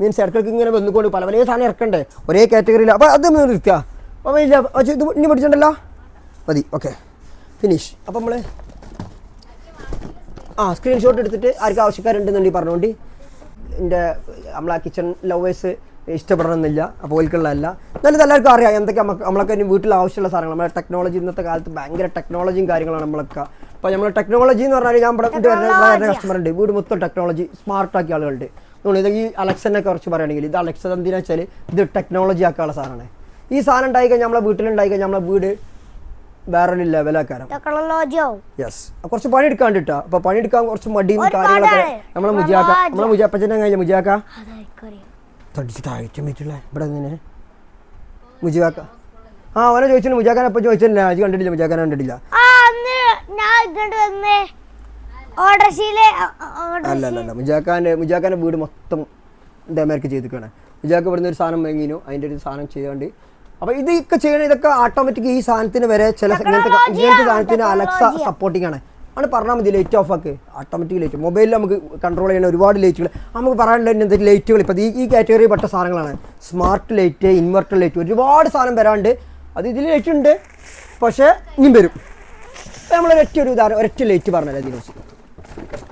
മീൻസ് ഇടക്കൾക്ക് ഇങ്ങനെ വന്നുകൊണ്ട് പല പല സാധനം ഇറക്കണ്ടേ? ഒരേ കാറ്റഗറിയിൽ അപ്പോൾ അത് നിർത്തുക അപ്പോൾ ഇല്ല പക്ഷേ ഇത് ഇനി പഠിച്ചിട്ടുണ്ടല്ലോ മതി ഓക്കെ ഫിനിഷ് അപ്പോൾ നമ്മൾ ആ സ്ക്രീൻഷോട്ട് എടുത്തിട്ട് ആർക്കും ആവശ്യക്കാരുണ്ടെന്നുണ്ടെങ്കിൽ പറഞ്ഞുകൊണ്ട് എന്റെ നമ്മളെ കിച്ചൺ ലവേഴ്സ് ഇഷ്ടപ്പെടണമെന്നില്ല അപ്പോൾ ഓൽക്കുള്ളതല്ല. എന്നാലും എല്ലാവർക്കും അറിയാം എന്തൊക്കെ നമുക്ക് നമ്മളൊക്കെ ഇനി വീട്ടിൽ ആവശ്യമുള്ള സാധനങ്ങൾ. നമ്മളെ ടെക്നോളജി ഇന്നത്തെ കാലത്ത് ഭയങ്കര ടെക്നോളജിയും കാര്യങ്ങളാണ് നമ്മളൊക്കെ. അപ്പോൾ നമ്മൾ ടെക്നോളജി എന്ന് പറഞ്ഞാൽ ഞാൻ ഇവിടെ വരുന്ന കസ്റ്റമർ ഉണ്ട്. വീട് മൊത്തം ടെക്നോളജി സ്മാർട്ടാക്കിയ ആളുകളുണ്ട്. ഇത് ഈ അലക്സനെ കുറിച്ച് പറയുകയാണെങ്കിൽ ഇത് അലക്സ എന്തിനാ വെച്ചാൽ ഇത് ടെക്നോളജി ആക്കാനുള്ള സാധനമാണ്. ഈ സാധനം ഉണ്ടായിക്കഴിഞ്ഞാൽ നമ്മളെ വീട്ടിലുണ്ടായിക്കഴിഞ്ഞാൽ നമ്മളെ വീട് വേറൊരു ലെവലാക്കാരം യെസ് കുറച്ച് പണിയെടുക്കാൻ കേട്ടോ അപ്പൊ പണിയെടുക്കാൻ കുറച്ച് മടിയും കാര്യങ്ങളൊക്കെ. നമ്മളെ മുജിയാക്ക. നമ്മളെ മുജിയപ്പച്ചനെ കഴിഞ്ഞ മുജിയാക്ക അതായിരിക്കും തടിച്ച് താഴ്ച പറ്റില്ല ഇവിടെ എങ്ങനെ? മുജിയാക്ക ആ അവനെ ചോദിച്ചു മുജാക്കാൻ എപ്പോൾ ചോദിച്ചില്ല അജി കണ്ടിട്ടില്ല. മുജാക്കാനെ കണ്ടിട്ടില്ല. അല്ല അല്ല അല്ല. വീട് മൊത്തം ഡെമേർക്ക് ചെയ്തിരിക്കുകയാണ്. മുജാക്ക ഇവിടുന്ന് ഒരു സാധനം വാങ്ങിനു. അതിന്റെ ഒരു സാധനം ചെയ്യാണ്ട് അപ്പോൾ ഇതൊക്കെ ചെയ്യണ ഇതൊക്കെ ഓട്ടോമാറ്റിക് ഈ സാധനത്തിന് വരെ ചില ഇങ്ങനത്തെ ഇങ്ങനത്തെ സാധനത്തിന് അലക്സ സപ്പോർട്ടിംഗ് ആണ്. ആണ് പറഞ്ഞാൽ മതി ലൈറ്റ് ഓഫ് ആക്ക്. ഓട്ടോമാറ്റിക് ലൈറ്റ് മൊബൈലിൽ നമുക്ക് കൺട്രോൾ ചെയ്യുന്ന ഒരുപാട് ലൈറ്റുകൾ നമുക്ക് പറയാനുള്ള എന്തെങ്കിലും ലൈറ്റുകൾ ഇപ്പോൾ ഈ ഈ കാറ്റഗറി പെട്ട സാധനങ്ങളാണ്. സ്മാർട്ട് ലൈറ്റ് ഇൻവെർട്ടർ ലൈറ്റ് ഒരുപാട് സാധനം വരാണ്ട്. അത് ഇതിൽ ലൈറ്റ് ഉണ്ട്. പക്ഷേ ഇനിയും വരും. നമ്മൾ ഒരൊറ്റ ഒരു ഉദാഹരണം ഒരൊറ്റ ലൈറ്റ് പറഞ്ഞല്ലോ ഇതിനെക്കുറിച്ച് ഇത്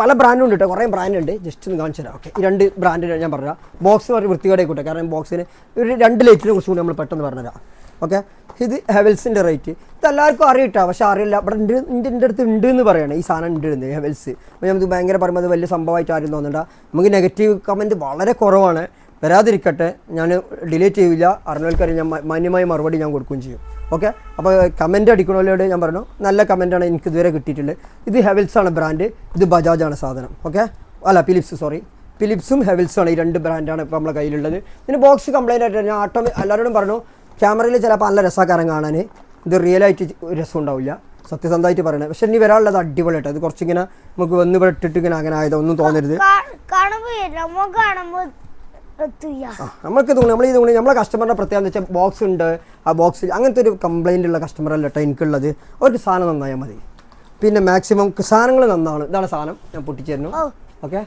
പല ബ്രാൻഡും ഉണ്ട് കേട്ടോ കുറേ ബ്രാൻഡ് ഉണ്ട് ജസ്റ്റ് ഒന്ന് കാണിച്ചു തരാം. ഓക്കെ. ഈ രണ്ട് ബ്രാൻഡ് ഞാൻ പറഞ്ഞുതരാം. ബോക്സ് പറഞ്ഞ വൃത്തികേടെ കൂട്ടെ. കാരണം ബോക്സിന് ഒരു രണ്ട് ലൈറ്റിനെ കുറിച്ച് കൂടി നമ്മൾ പെട്ടെന്ന് പറഞ്ഞുതരാം. ഓക്കെ. ഇത് ഹെവൽസിന്റെ റേറ്റ്. ഇത് എല്ലാവർക്കും അറിയിട്ടാ. പക്ഷെ അറിയില്ല. ഇവിടെ ഉണ്ട് എന്റെ അടുത്ത് ഉണ്ട് എന്ന് പറയണം. ഈ സാധനം ഉണ്ട് എന്ന് ഹെവൽസ്. അപ്പോൾ നമുക്ക് ഭയങ്കര പറയുമ്പോൾ അത് വലിയ സംഭവമായിട്ട് ആരും തോന്നണ്ട. നമുക്ക് നെഗറ്റീവ് കമന്റ് വളരെ കുറവാണ്. വരാതിരിക്കട്ടെ ഞാൻ ഡിലീറ്റ് ചെയ്യില്ല. അറിഞ്ഞവൽക്കാരെ ഞാൻ മാന്യമായ മറുപടി ഞാൻ കൊടുക്കുകയും ചെയ്യും. ഓക്കെ അപ്പോൾ കമന്റ് അടിക്കണവരോട് ഞാൻ പറഞ്ഞു നല്ല കമന്റാണ് എനിക്ക് ഇതുവരെ കിട്ടിയിട്ടുള്ളത്. ഇത് ഹെവൽസ് ആണ് ബ്രാൻഡ് ഇത് ബജാജ് ആണ് സാധനം. ഓക്കെ അല്ല ഫിലിപ്സ് സോറി ഫിലിപ്സും ഹെവൽസുമാണ് ഈ രണ്ട് ബ്രാൻഡാണ് ഇപ്പോൾ നമ്മളെ കയ്യിലുള്ളത്. പിന്നെ ബോക്സ് കംപ്ലൈന്റ് ആയിട്ട് ഞാൻ ആട്ടോ എല്ലാവരോടും പറഞ്ഞു ക്യാമറയിൽ ചിലപ്പോൾ നല്ല രസക്കാരം കാണാൻ. ഇത് റിയൽ ആയിട്ട് രസം ഉണ്ടാവില്ല. സത്യസന്ധമായിട്ട് പറയണേ. പക്ഷെ ഇനി വരാനുള്ളത് അടിപൊളിയായിട്ട് അത് കുറച്ചിങ്ങനെ നമുക്ക് വന്ന് ഇവിടെ ഇങ്ങനെ അങ്ങനെ ആയതൊന്നും തോന്നരുത്. കാണുമ്പോൾ കാണുമ്പോ നമുക്ക് തോന്നി നമ്മൾ ഈ തോന്നി നമ്മളെ കസ്റ്റമറിന്റെ പ്രത്യേകത എന്ന് വെച്ചാൽ ബോക്സ് ഉണ്ട്. ആ ബോക്സിൽ അങ്ങനത്തെ ഒരു കംപ്ലൈന്റ് ഉള്ള കസ്റ്റമർ അല്ല കേട്ടോ എനിക്കുള്ളത്. ഒരു സാധനം നന്നായാൽ മതി. പിന്നെ മാക്സിമം സാധനങ്ങൾ നന്നാണ് ഇതാണ് സാധനം ഞാൻ പൊട്ടിച്ചേരുന്നു. ഓക്കെ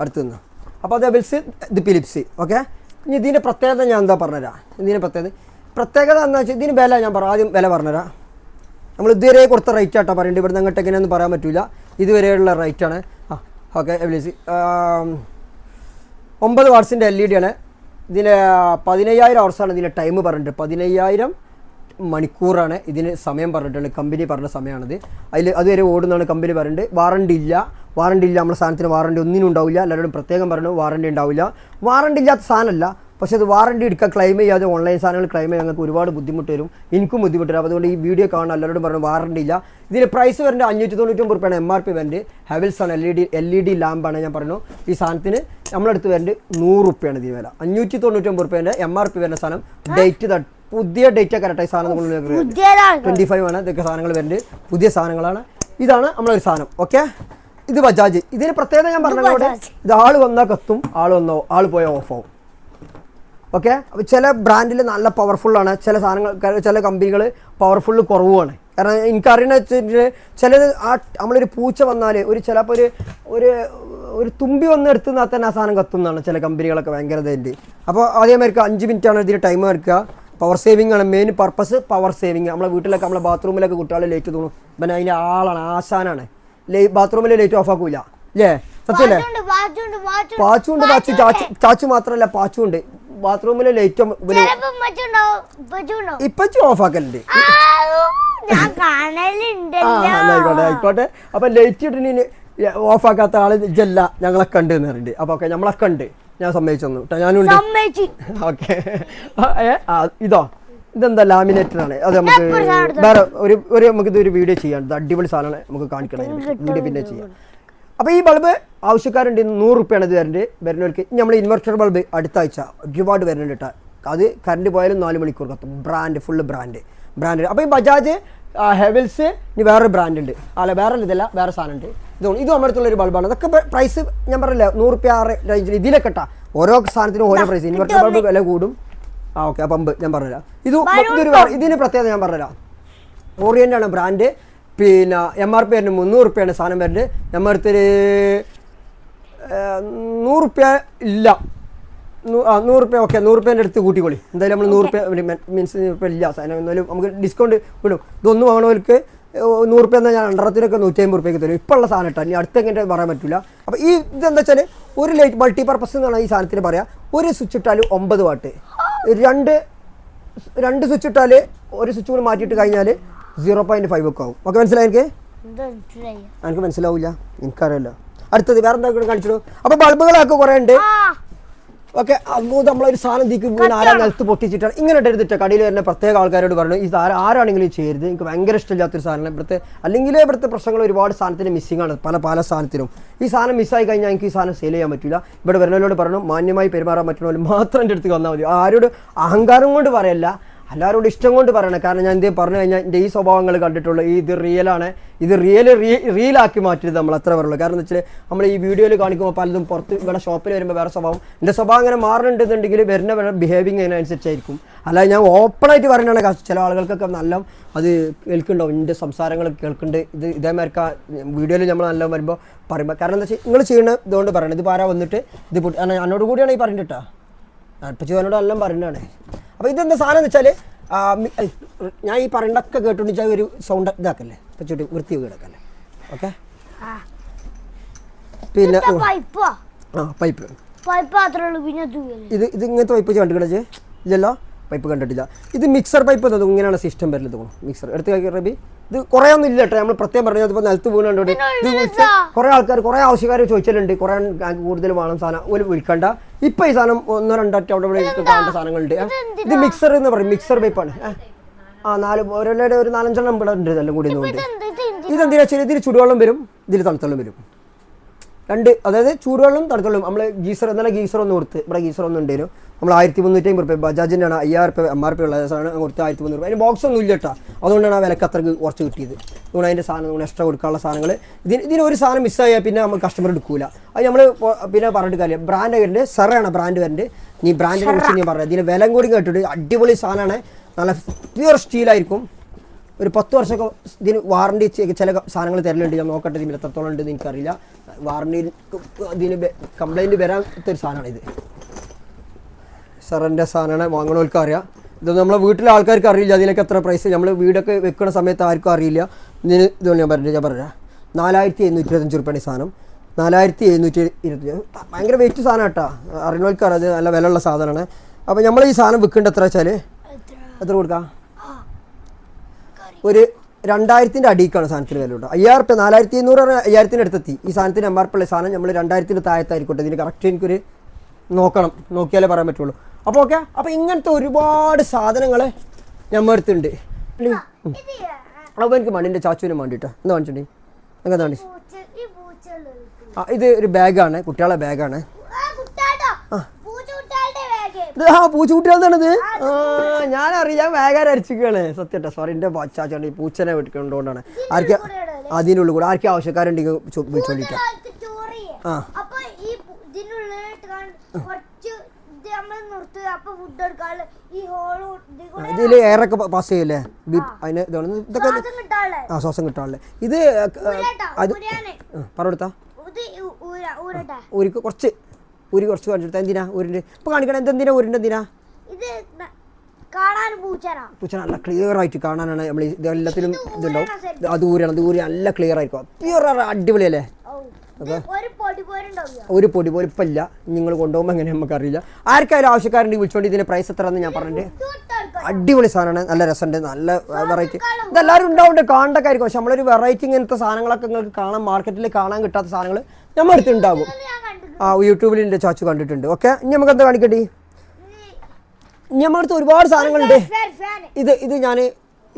അടുത്ത് നിന്ന്. അപ്പോൾ അതേ ബിൽസ് ദി പിലിപ്സ് ഓക്കെ ഇനി ഇതിന്റെ പ്രത്യേകത ഞാൻ എന്താ പറഞ്ഞുതരാം? ഇതിന്റെ പ്രത്യേകത. പ്രത്യേകത എന്താ വെച്ചാൽ ഇതിന് വില ഞാൻ പറയാം ആദ്യം വില പറഞ്ഞുതരാം. നമ്മൾ ഇതുവരെ കൊടുത്ത റേറ്റ് ആട്ടോ പറയുന്നത് ഇവിടെ അങ്ങോട്ട് എങ്ങനെയൊന്നും പറയാൻ പറ്റില്ല ഇതുവരെയുള്ള റേറ്റ് ആ ഓക്കെ എബിലിസി ഒമ്പത് വാട്സിന്റെ എൽ ഇ ഡി ആണ്. ഇതിന് പതിനയ്യായിരം അവർസാണ് ഇതിന്റെ ടൈം പറഞ്ഞിട്ട്. പതിനയ്യായിരം മണിക്കൂറാണ് ഇതിന് സമയം പറഞ്ഞിട്ടുണ്ട് കമ്പനി പറഞ്ഞ സമയമാണിത്. അതിൽ അതുവരെ ഓടുന്നതാണ് കമ്പനി പറഞ്ഞിട്ട്. വാറണ്ടി ഇല്ല. വാറണ്ടി ഇല്ല. നമ്മുടെ സാധനത്തിന് വാറണ്ടി ഒന്നിനും ഉണ്ടാവില്ല. എല്ലാവരോടും പ്രത്യേകം പറഞ്ഞു. വാറണ്ടി ഉണ്ടാവില്ല. വാറണ്ടി ഇല്ലാത്ത സാധനമല്ല. പക്ഷേ അത് വാറണ്ടി എടുക്കുക ക്ലെയിം ചെയ്യാതെ ഓൺലൈൻ സാധനങ്ങൾ ക്ലെയിം ചെയ്യാൻ ഞങ്ങൾക്ക് ഒരുപാട് ബുദ്ധിമുട്ട് വരും എനിക്കും ബുദ്ധിമുട്ട് വരും അതുകൊണ്ട് ഈ വീഡിയോ കാണാൻ എല്ലാവരോടും പറഞ്ഞു വാറണ്ടി ഇല്ല. ഇതിന് പ്രൈസ് വരുന്നത് അഞ്ഞൂറ്റി തൊണ്ണൂറ്റൊമ്പത് റുപ്യാണ് എം ആർ പി വരുന്നത് ഹെവൽസ് ആണ് L E D L E D ലാമ്പാണ് ഞാൻ പറഞ്ഞു ഈ സാധനത്തിന് നമ്മളടുത്ത് വരുന്നത് നൂറ് റുപ്യാണ് ഇതിന് വില. അഞ്ഞൂറ്റി തൊണ്ണൂറ്റൊമ്പത് റുപ്യേന്റെ എം ആർ പി വരുന്ന സാധനം. ഡേറ്റ് പുതിയ ഡേറ്റ് കറക്റ്റായി സാധനം നമ്മൾ ട്വന്റി ഫൈവ് ആണ് ഇതൊക്കെ സാധനങ്ങൾ വരുന്നത്. പുതിയ സാധനങ്ങളാണ്. ഇതാണ് നമ്മളൊരു സാധനം. ഓക്കെ ഇത് ബജാജ്. ഇതിന് പ്രത്യേകത ഞാൻ പറഞ്ഞതോടെ. ഇത് ആൾ വന്നാൽ കത്തും ആൾ വന്നോ ആൾ പോയാൽ ഓഫ് ആവും. ഓക്കെ? അപ്പോൾ ചില ബ്രാൻഡിൽ നല്ല പവർഫുള്ളാണ് ചില സാധനങ്ങൾ ചില കമ്പനികൾ പവർഫുള്ള് കുറവുമാണ്. കാരണം എനിക്കറിയണ വെച്ചിട്ട് ചിലത് ആ നമ്മളൊരു പൂച്ച വന്നാൽ ഒരു ചിലപ്പോൾ ഒരു ഒരു ഒരു തുമ്പി വന്ന് എടുത്തുനിന്നാൽ തന്നെ ആ സാധനം കത്തുന്നതാണ് ചില കമ്പനികളൊക്കെ ഭയങ്കര ഇതുണ്ട് അപ്പോൾ അതേമാതിരി അഞ്ച് മിനിറ്റാണ് ഇതിന് ടൈം എടുക്കുക. പവർ സേവിംഗ് ആണ് മെയിൻ പർപ്പസ് പവർ സേവിങ് നമ്മളെ വീട്ടിലൊക്കെ നമ്മളെ ബാത്റൂമിലൊക്കെ കുട്ടികളെ ലേറ്റ് തോന്നും പിന്നെ അതിന്റെ ആളാണ് ആശാനാണ്. ലേ ബാത്റൂമിൽ ലൈറ്റ് ഓഫ് ആക്കൂല. അല്ലേ സത്യമല്ലേ പാച്ചുണ്ട് പാച്ചു ചാച്ചു ചാച്ചു മാത്രമല്ല പാച്ചുണ്ട്. ബാത്റൂമിലെ ലൈറ്റ് ഇപ്പച്ചു ഓഫ് ആക്കലുണ്ട് ആയിക്കോട്ടെ. അപ്പൊ ലൈറ്റ് ഇട്ടിന് ഓഫ് ആക്കാത്ത ആൾ ഇജല്ല ഞങ്ങളെ ഉണ്ട് എന്ന് പറയുന്നുണ്ട് അപ്പൊ ഓക്കെ നമ്മളൊക്കെ ഉണ്ട് ഞാൻ സമ്മതിച്ചൊന്നു കേട്ടോ ഞാനുണ്ട്. സമ്മതിച്ചു. ഓക്കെ. ഇതോ? ഇതെന്താ ലാമിനേറ്റർ ആണ് അത് നമുക്ക് വേറെ ഒരു ഒരു നമുക്ക് ഇതൊരു വീഡിയോ ചെയ്യാം ഇത് അടിപൊളി സാധനമാണ് നമുക്ക് കാണിക്കണം. വീഡിയോ പിന്നെ ചെയ്യാം. അപ്പോൾ ഈ ബൾബ് ആവശ്യക്കാരുണ്ട് ഇന്ന് നൂറ് റുപ്യാണ് ഇത് വരുന്നത് വരുന്നവർക്ക് നമ്മൾ ഇൻവെർട്ടർ ബൾബ് അടുത്ത ആഴ്ച ഒരുപാട് വരുന്നുണ്ട് കേട്ടോ അത് കറണ്ട് പോയാലും നാല് മണിക്കൂർ കത്തും. ബ്രാൻഡ് ഫുള്ള് ബ്രാൻഡ് ബ്രാൻഡ് അപ്പോൾ ഈ ബജാജ് ഹെവൽസ് ഇനി വേറൊരു ബ്രാൻഡ് ഉണ്ട്. അല്ല വേറെ ഇതല്ല വേറെ സാധനം ഉണ്ട്. ഇതുകൊണ്ട് ഇത് നമ്മുടെ അടുത്തുള്ള ഒരു ബൾബാണ്. അതൊക്കെ പ്രൈസ് ഞാൻ പറഞ്ഞില്ല നൂറ് റുപ്യ ആറ് റേഞ്ചിൽ ഇതിലൊക്കെ കേട്ടാ ഓരോ സാധനത്തിനും ഓരോ പ്രൈസ് ഇൻവെർട്ടർ ബൾബ് വില കൂടും. ആ ഓക്കെ ആ പമ്പ് ഞാൻ പറഞ്ഞുതരാം. ഇത് ഇതൊരു ഇതിന് പ്രത്യേകത ഞാൻ പറഞ്ഞുതരാം. ഓറിയന്റ് ആണ് ബ്രാൻഡ് പിന്നെ എം ആർ പി വരുന്നത് മുന്നൂറ് റുപ്യാണ് സാധനം വരുന്നത് നമ്മൾ അടുത്തൊരു നൂറ് റുപ്യ ഇല്ല. നൂറ് റുപ്യ ഓക്കെ നൂറ് റുപ്യേന്റെ അടുത്ത് കൂട്ടിക്കോളി. എന്തായാലും നമ്മൾ നൂറ് റുപ്യ മീൻസ് റുപ്യ ഇല്ല സാധനം. എന്നാലും നമുക്ക് ഡിസ്കൗണ്ട് വിടും. ഇതൊന്നും വാങ്ങണവർക്ക് നൂറ് റുപ്യ എന്നാൽ ഞാൻ രണ്ടരത്തിനൊക്കെ നൂറ്റി അമ്പത് റുപ്യക്ക് തരും. ഇപ്പോൾ ഉള്ള സാധനം ഇട്ടാൽ ഇനി അടുത്ത എങ്ങനെ പറയാൻ പറ്റില്ല അപ്പോൾ ഈ ഇതെന്താ വെച്ചാൽ ഒരു ലൈറ്റ് മൾട്ടി പർപ്പസ് എന്നാണ് ഈ സാധനത്തിന് പറയുക ഒരു സ്വിച്ച് ഇട്ടാൽ ഒമ്പത് വാട്ട് രണ്ട് രണ്ട് സ്വിച്ച് ഇട്ടാൽ ഒരു സ്വിച്ച് കൂടി മാറ്റിയിട്ട് കഴിഞ്ഞാൽ സീറോ പോയിന്റ് ഫൈവ് ഒക്കെ ആവും. ഓക്കെ മനസ്സിലായി എനിക്ക്? എനിക്ക് മനസ്സിലാവില്ല. എനിക്കറിയില്ല. അടുത്തത് വേറെ എന്താ കാണിച്ചു അപ്പൊ ബൾബുകളൊക്കെ കുറെ ഉണ്ട്. ഓക്കെ അങ്ങോട്ട് നമ്മളൊരു സാധനം തീക്ക് വീണ് ആരാ നിലത്ത് പൊട്ടിച്ചിട്ടാണ്. ഇങ്ങനെ എടുത്തിട്ട് കടയിൽ വരുന്ന പ്രത്യേക ആൾക്കാരോട് പറഞ്ഞു ഈ സാധനം ആരാണെങ്കിലും ചെയ്യരുത്. എനിക്ക് ഭയങ്കര ഇഷ്ടമില്ലാത്തൊരു സാധനം ഇവിടുത്തെ അല്ലെങ്കിൽ ഇവിടുത്തെ പ്രശ്നങ്ങൾ ഒരുപാട് സാധനത്തിന് മിസ്സിംഗ് ആണ്. പല പല സാധനത്തിനും. ഈ സാധനം മിസ്സായി കഴിഞ്ഞാൽ എനിക്ക് ഈ സാധനം സെയിൽ ചെയ്യാൻ പറ്റില്ല ഇവിടെ വരുന്നവരോട് പറഞ്ഞു മാന്യമായി പെരുമാറാൻ പറ്റുന്നവർ മാത്രം എന്റെ അടുത്ത് വന്നാൽ മതി. ആരോട് അഹങ്കാരം കൊണ്ട് പറയല്ല. എല്ലാവരോടും ഇഷ്ടം കൊണ്ട് പറയണം. കാരണം ഞാൻ ഇതേ പറഞ്ഞു കഴിഞ്ഞാൽ എന്റെ ഈ സ്വഭാവങ്ങൾ കണ്ടിട്ടുള്ളൂ ഈ ഇത് റിയലാണ് ഇത് റിയൽ റിയലാക്കി മാറ്റരുത് നമ്മൾ അത്ര പറയുള്ളൂ. കാരണം വെച്ചാൽ നമ്മൾ ഈ വീഡിയോയിൽ കാണിക്കുമ്പോൾ പലതും പുറത്ത് ഇവിടെ ഷോപ്പിൽ വരുമ്പോൾ വേറെ സ്വഭാവം. എന്റെ സ്വഭാവം അങ്ങനെ മാറുന്നുണ്ടെന്നുണ്ടെങ്കിൽ വരുന്ന ബിഹേവിങ് അതിനനുസരിച്ചായിരിക്കും അല്ലാതെ ഞാൻ ഓപ്പണായിട്ട് പറയുന്നതാണ് കാ- ചില ആളുകൾക്കൊക്കെ നല്ല അത് കേൾക്കുന്നുണ്ടാവും. എന്റെ സംസാരങ്ങൾ കേൾക്കുന്നുണ്ട്. ഇത് ഇതേമാർക്ക് വീഡിയോയിൽ നമ്മൾ നല്ല വരുമ്പോൾ പറയുമ്പോൾ കാരണം എന്താ വെച്ചാൽ നിങ്ങൾ ചെയ്യുന്ന ഇതുകൊണ്ട് പറയണം. ഇത് പാരാ വന്നിട്ട് ഇത് എന്നോട് കൂടിയാണ് ഈ പറഞ്ഞിട്ടാ അപ്പച്ചി എന്നോട് എല്ലാം പറയുന്നതാണ് അപ്പോൾ ഇതെന്താ സാധനം എന്ന് വെച്ചാൽ ഞാൻ ഈ പറയണ്ടൊക്കെ കേട്ടോണ്ട് വെച്ചാൽ ഒരു സൗണ്ട് ഇതാക്കല്ലേ? പച്ചോട്ട് വൃത്തി കിടക്കല്ലേ ഓക്കെ പിന്നെ ആ പൈപ്പ്. ഇത് ഇത് ഇങ്ങനത്തെ പൈപ്പ് കിടച്ച് ഇല്ലല്ലോ? പൈപ്പ് കണ്ടിട്ടില്ല. ഇത് മിക്സർ പൈപ്പ് എന്നത് ഇങ്ങനെയാണ് സിസ്റ്റം വരുന്നത് മിക്സർ എടുത്ത് കഴിക്കുക റബി. ഇത് കുറേ ഒന്നും ഇല്ല കേട്ടോ. നമ്മൾ പ്രത്യേകം പറഞ്ഞത് ഇപ്പോൾ നിലത്ത് വീണുകൊണ്ട് ഇത് കുറേ ആൾക്കാർ കുറേ ആവശ്യക്കാർ ചോദിച്ചിട്ടുണ്ട്. കുറേ കൂടുതൽ വേണം സാധനം. ഒരു വിൽക്കണ്ട ഇപ്പം ഈ സാധനം ഒന്നോ രണ്ടോ അവിടെ ഇവിടെ കാണേണ്ട സാധനങ്ങളുണ്ട്. ഇത് മിക്സർ എന്ന് പറയും. മിക്സർ പൈപ്പാണ് ആ നാല് ഒരെണ്ണയുടെ ഒരു നാലഞ്ചെണ്ണം ഇവിടെ ഉണ്ട് എല്ലാം കൂടി ഇതെന്തിനാ വെച്ചാൽ ഇതിൽ ചുടുവെള്ളം വരും. ഇതിൽ തണുത്തള്ളം വരും. രണ്ട് അതായത് ചൂടുവെള്ളം തണുത്തുള്ളും. നമ്മൾ ഗീസർ എന്നാലും ഗീസർ ഒന്ന് കൊടുത്ത് ഇവിടെ ഗീസർ ഒന്നും ഉണ്ടായിരുന്നു നമ്മൾ ആയിരത്തി മുന്നൂറ്റി അമ്പത് റുപ്യ ബജാജിന്റെ ആണ് അയ്യായിരം റുപ്യ എം ആർ പി ഉള്ള സാധനം കൊടുത്ത് ആയിരത്തി മുന്നൂറ് അതിന് ബോക്സ് ഒന്നും ഇല്ല കേട്ടോ. അതുകൊണ്ടാണ് ആ വിലക്ക് അത്രയ്ക്ക് കുറച്ച് കിട്ടിയത്. അതുകൊണ്ട് അതിന്റെ സാധനം നമ്മൾ എക്സ്ട്രാ കൊടുക്കാനുള്ള സാധനങ്ങൾ ഇതിന് ഇതിന് ഒരു സാധനം മിസ്സായാൽ പിന്നെ നമ്മൾ കസ്റ്റമർ എടുക്കൂല. അത് നമ്മൾ പിന്നെ പറഞ്ഞിട്ട് കാര്യം ബ്രാൻഡ് വരുന്നുണ്ട് സെറയാണ് ബ്രാൻഡ് വരുന്നുണ്ട് നീ ബ്രാൻഡിനെ കുറിച്ച് നീ പറഞ്ഞത് ഇതിന് വില കൂടി കേട്ടിട്ട് അടിപൊളി സാധനമാണ്. നല്ല പ്യുവർ സ്റ്റീലായിരിക്കും ഒരു പത്ത് വർഷമൊക്കെ ഇതിന് വാറണ്ടി ചില സാധനങ്ങൾ തരലുണ്ട്. ഞാൻ നോക്കട്ടെ ഇതിന് എത്രത്തോളം ഉണ്ട് എനിക്കറിയില്ല. വാറണ്ടി ഇതിന് കംപ്ലൈന്റ് വരാത്ത ഒരു സാധനമാണ് ഇത്. സാറിന്റെ സാധനമാണ് വാങ്ങണവർക്ക് അറിയാം. ഇത് നമ്മളെ വീട്ടിലെ ആൾക്കാർക്ക് അറിയില്ല. അതിനൊക്കെ എത്ര പ്രൈസ് നമ്മൾ വീടൊക്കെ വെക്കുന്ന സമയത്ത് ആർക്കും അറിയില്ല. ഇതിന് ഇതുകൊണ്ട് ഞാൻ പറഞ്ഞു ഞാൻ പറയാം നാലായിരത്തി എഴുന്നൂറ്റി ഇരുപത്തഞ്ച് റുപ്യാണ് ഈ സാധനം. നാലായിരത്തി എഴുന്നൂറ്റി ഇരുപത്തി ഭയങ്കര വെയിറ്റ് സാധനം കേട്ടോ. അറിയുന്നവർക്ക് അറിയാം നല്ല വിലയുള്ള സാധനമാണ്. അപ്പോൾ നമ്മൾ ഈ സാധനം വിൽക്കേണ്ടത് എത്ര? വെച്ചാൽ എത്ര കൊടുക്കാം? ഒരു രണ്ടായിരത്തിന്റെ അടിക്കാണ് സാധനത്തിന് വില ഉണ്ട് അയ്യായിരം റുപ്യ നാലായിരത്തി എണ്ണൂറ് അയ്യായിരത്തിന്റെ അടുത്തെത്തി. ഈ സാധനത്തിന് എം ആർ പി ഉള്ള സാധനം നമ്മൾ രണ്ടായിരത്തിന്റെ താഴത്തായിരിക്കട്ടെ. ഇതിന് കറക്റ്റ് എനിക്കൊരു നോക്കണം. നോക്കിയാലേ പറയാൻ പറ്റുള്ളൂ. അപ്പോൾ ഓക്കെ അപ്പോൾ ഇങ്ങനത്തെ ഒരുപാട് സാധനങ്ങൾ നമ്മൾ അടുത്തുണ്ട് അപ്പോൾ എനിക്ക് മണ്ണിന്റെ ചാച്ചുവിന് വേണ്ടിയിട്ടാണ് എന്താ കാണിച്ചിട്ടുണ്ടെങ്കിൽ എന്താ കാണിച്ചു ആ ഇത് ഒരു ബാഗാണ് കുട്ടികളുടെ ബാഗാണ് ആ കുട്ടാട്ടോ പൂച്ച കുട്ടാളുടെ ബാഗ് ഇത് ആ പൂച്ചക്കുട്ടികളാണിത് ആ ഞാനറിയാം വേഗം അരച്ചിക്കാണ് സത്യട്ടെ സോറി എന്റെ ചാച്ചോണ്ട് ഈ പൂച്ചനെ വെട്ടിക്കൊണ്ടുകൊണ്ടാണ് ആർക്ക് അതിനുള്ളിൽ കൂടെ ആർക്കും ആവശ്യക്കാരുണ്ടെങ്കിൽ വിളിച്ചോണ്ടിട്ടാ ആ. ഇതിൽ ഇതിൽ എയറൊക്കെ പാസ് ചെയ്യല്ലേ? അതിന് ഇതാണ്. ഇതൊക്കെ ആ ശ്വാസം കിട്ടാണല്ലേ ഇത് അത്. പറഞ്ഞെടുത്താ ഊരിക്ക് കുറച്ച്. ഊരി കുറച്ച് കാണിച്ചെടുത്ത. എന്തിനാ? ഊരിന്റെ ഇപ്പോൾ കാണിക്കണം. എന്തെന്തിനാ ഊരിന്റെ എന്തിനാ? ഇത് ന- കാണാൻ പൂച്ചനാ പൂച്ച നല്ല ക്ലിയർ ആയിട്ട് കാണാനാണ് നമ്മൾ ഇതെല്ലാത്തിലും ഇതുണ്ടാവും. ഇത് അത് ഊരണം. അത് ഊരി നല്ല ക്ലിയർ ആയിരിക്കും. പ്യുവർ അടിപൊളിയല്ലേ? ഒരു പൊടി ഒരു പോലും ഇപ്പം ഇല്ല. നിങ്ങൾ കൊണ്ടുപോകുമ്പോൾ എങ്ങനെ നമുക്കറിയില്ല. ആർക്കായാലും ആവശ്യക്കാരുണ്ടെങ്കിൽ വിളിച്ചോണ്ട് ഇതിന്റെ പ്രൈസ് എത്ര ഞാൻ പറഞ്ഞിട്ട് അടിപൊളി സാധനമാണ്. നല്ല രസമുണ്ട്. നല്ല വെറൈറ്റി ഇതെല്ലാവരും ഉണ്ടാവുന്നുണ്ട് കാണണ്ടൊക്കെ പക്ഷെ നമ്മളൊരു വെറൈറ്റി ഇങ്ങനത്തെ സാധനങ്ങളൊക്കെ നിങ്ങൾക്ക് കാണാൻ മാർക്കറ്റിൽ കാണാൻ കിട്ടാത്ത സാധനങ്ങൾ നമ്മൾ അടുത്തുണ്ടാകും ഞാൻ കണ്ടു ആ യൂട്യൂബിൽ എന്റെ ചാച്ചു കണ്ടിട്ടുണ്ട്. ഓക്കെ ഇനി നമുക്ക് എന്താ കാണിക്കട്ടെ ഇനി നമ്മളടുത്ത് ഒരുപാട് സാധനങ്ങളുണ്ട്. ഇത് ഇത് ഞാൻ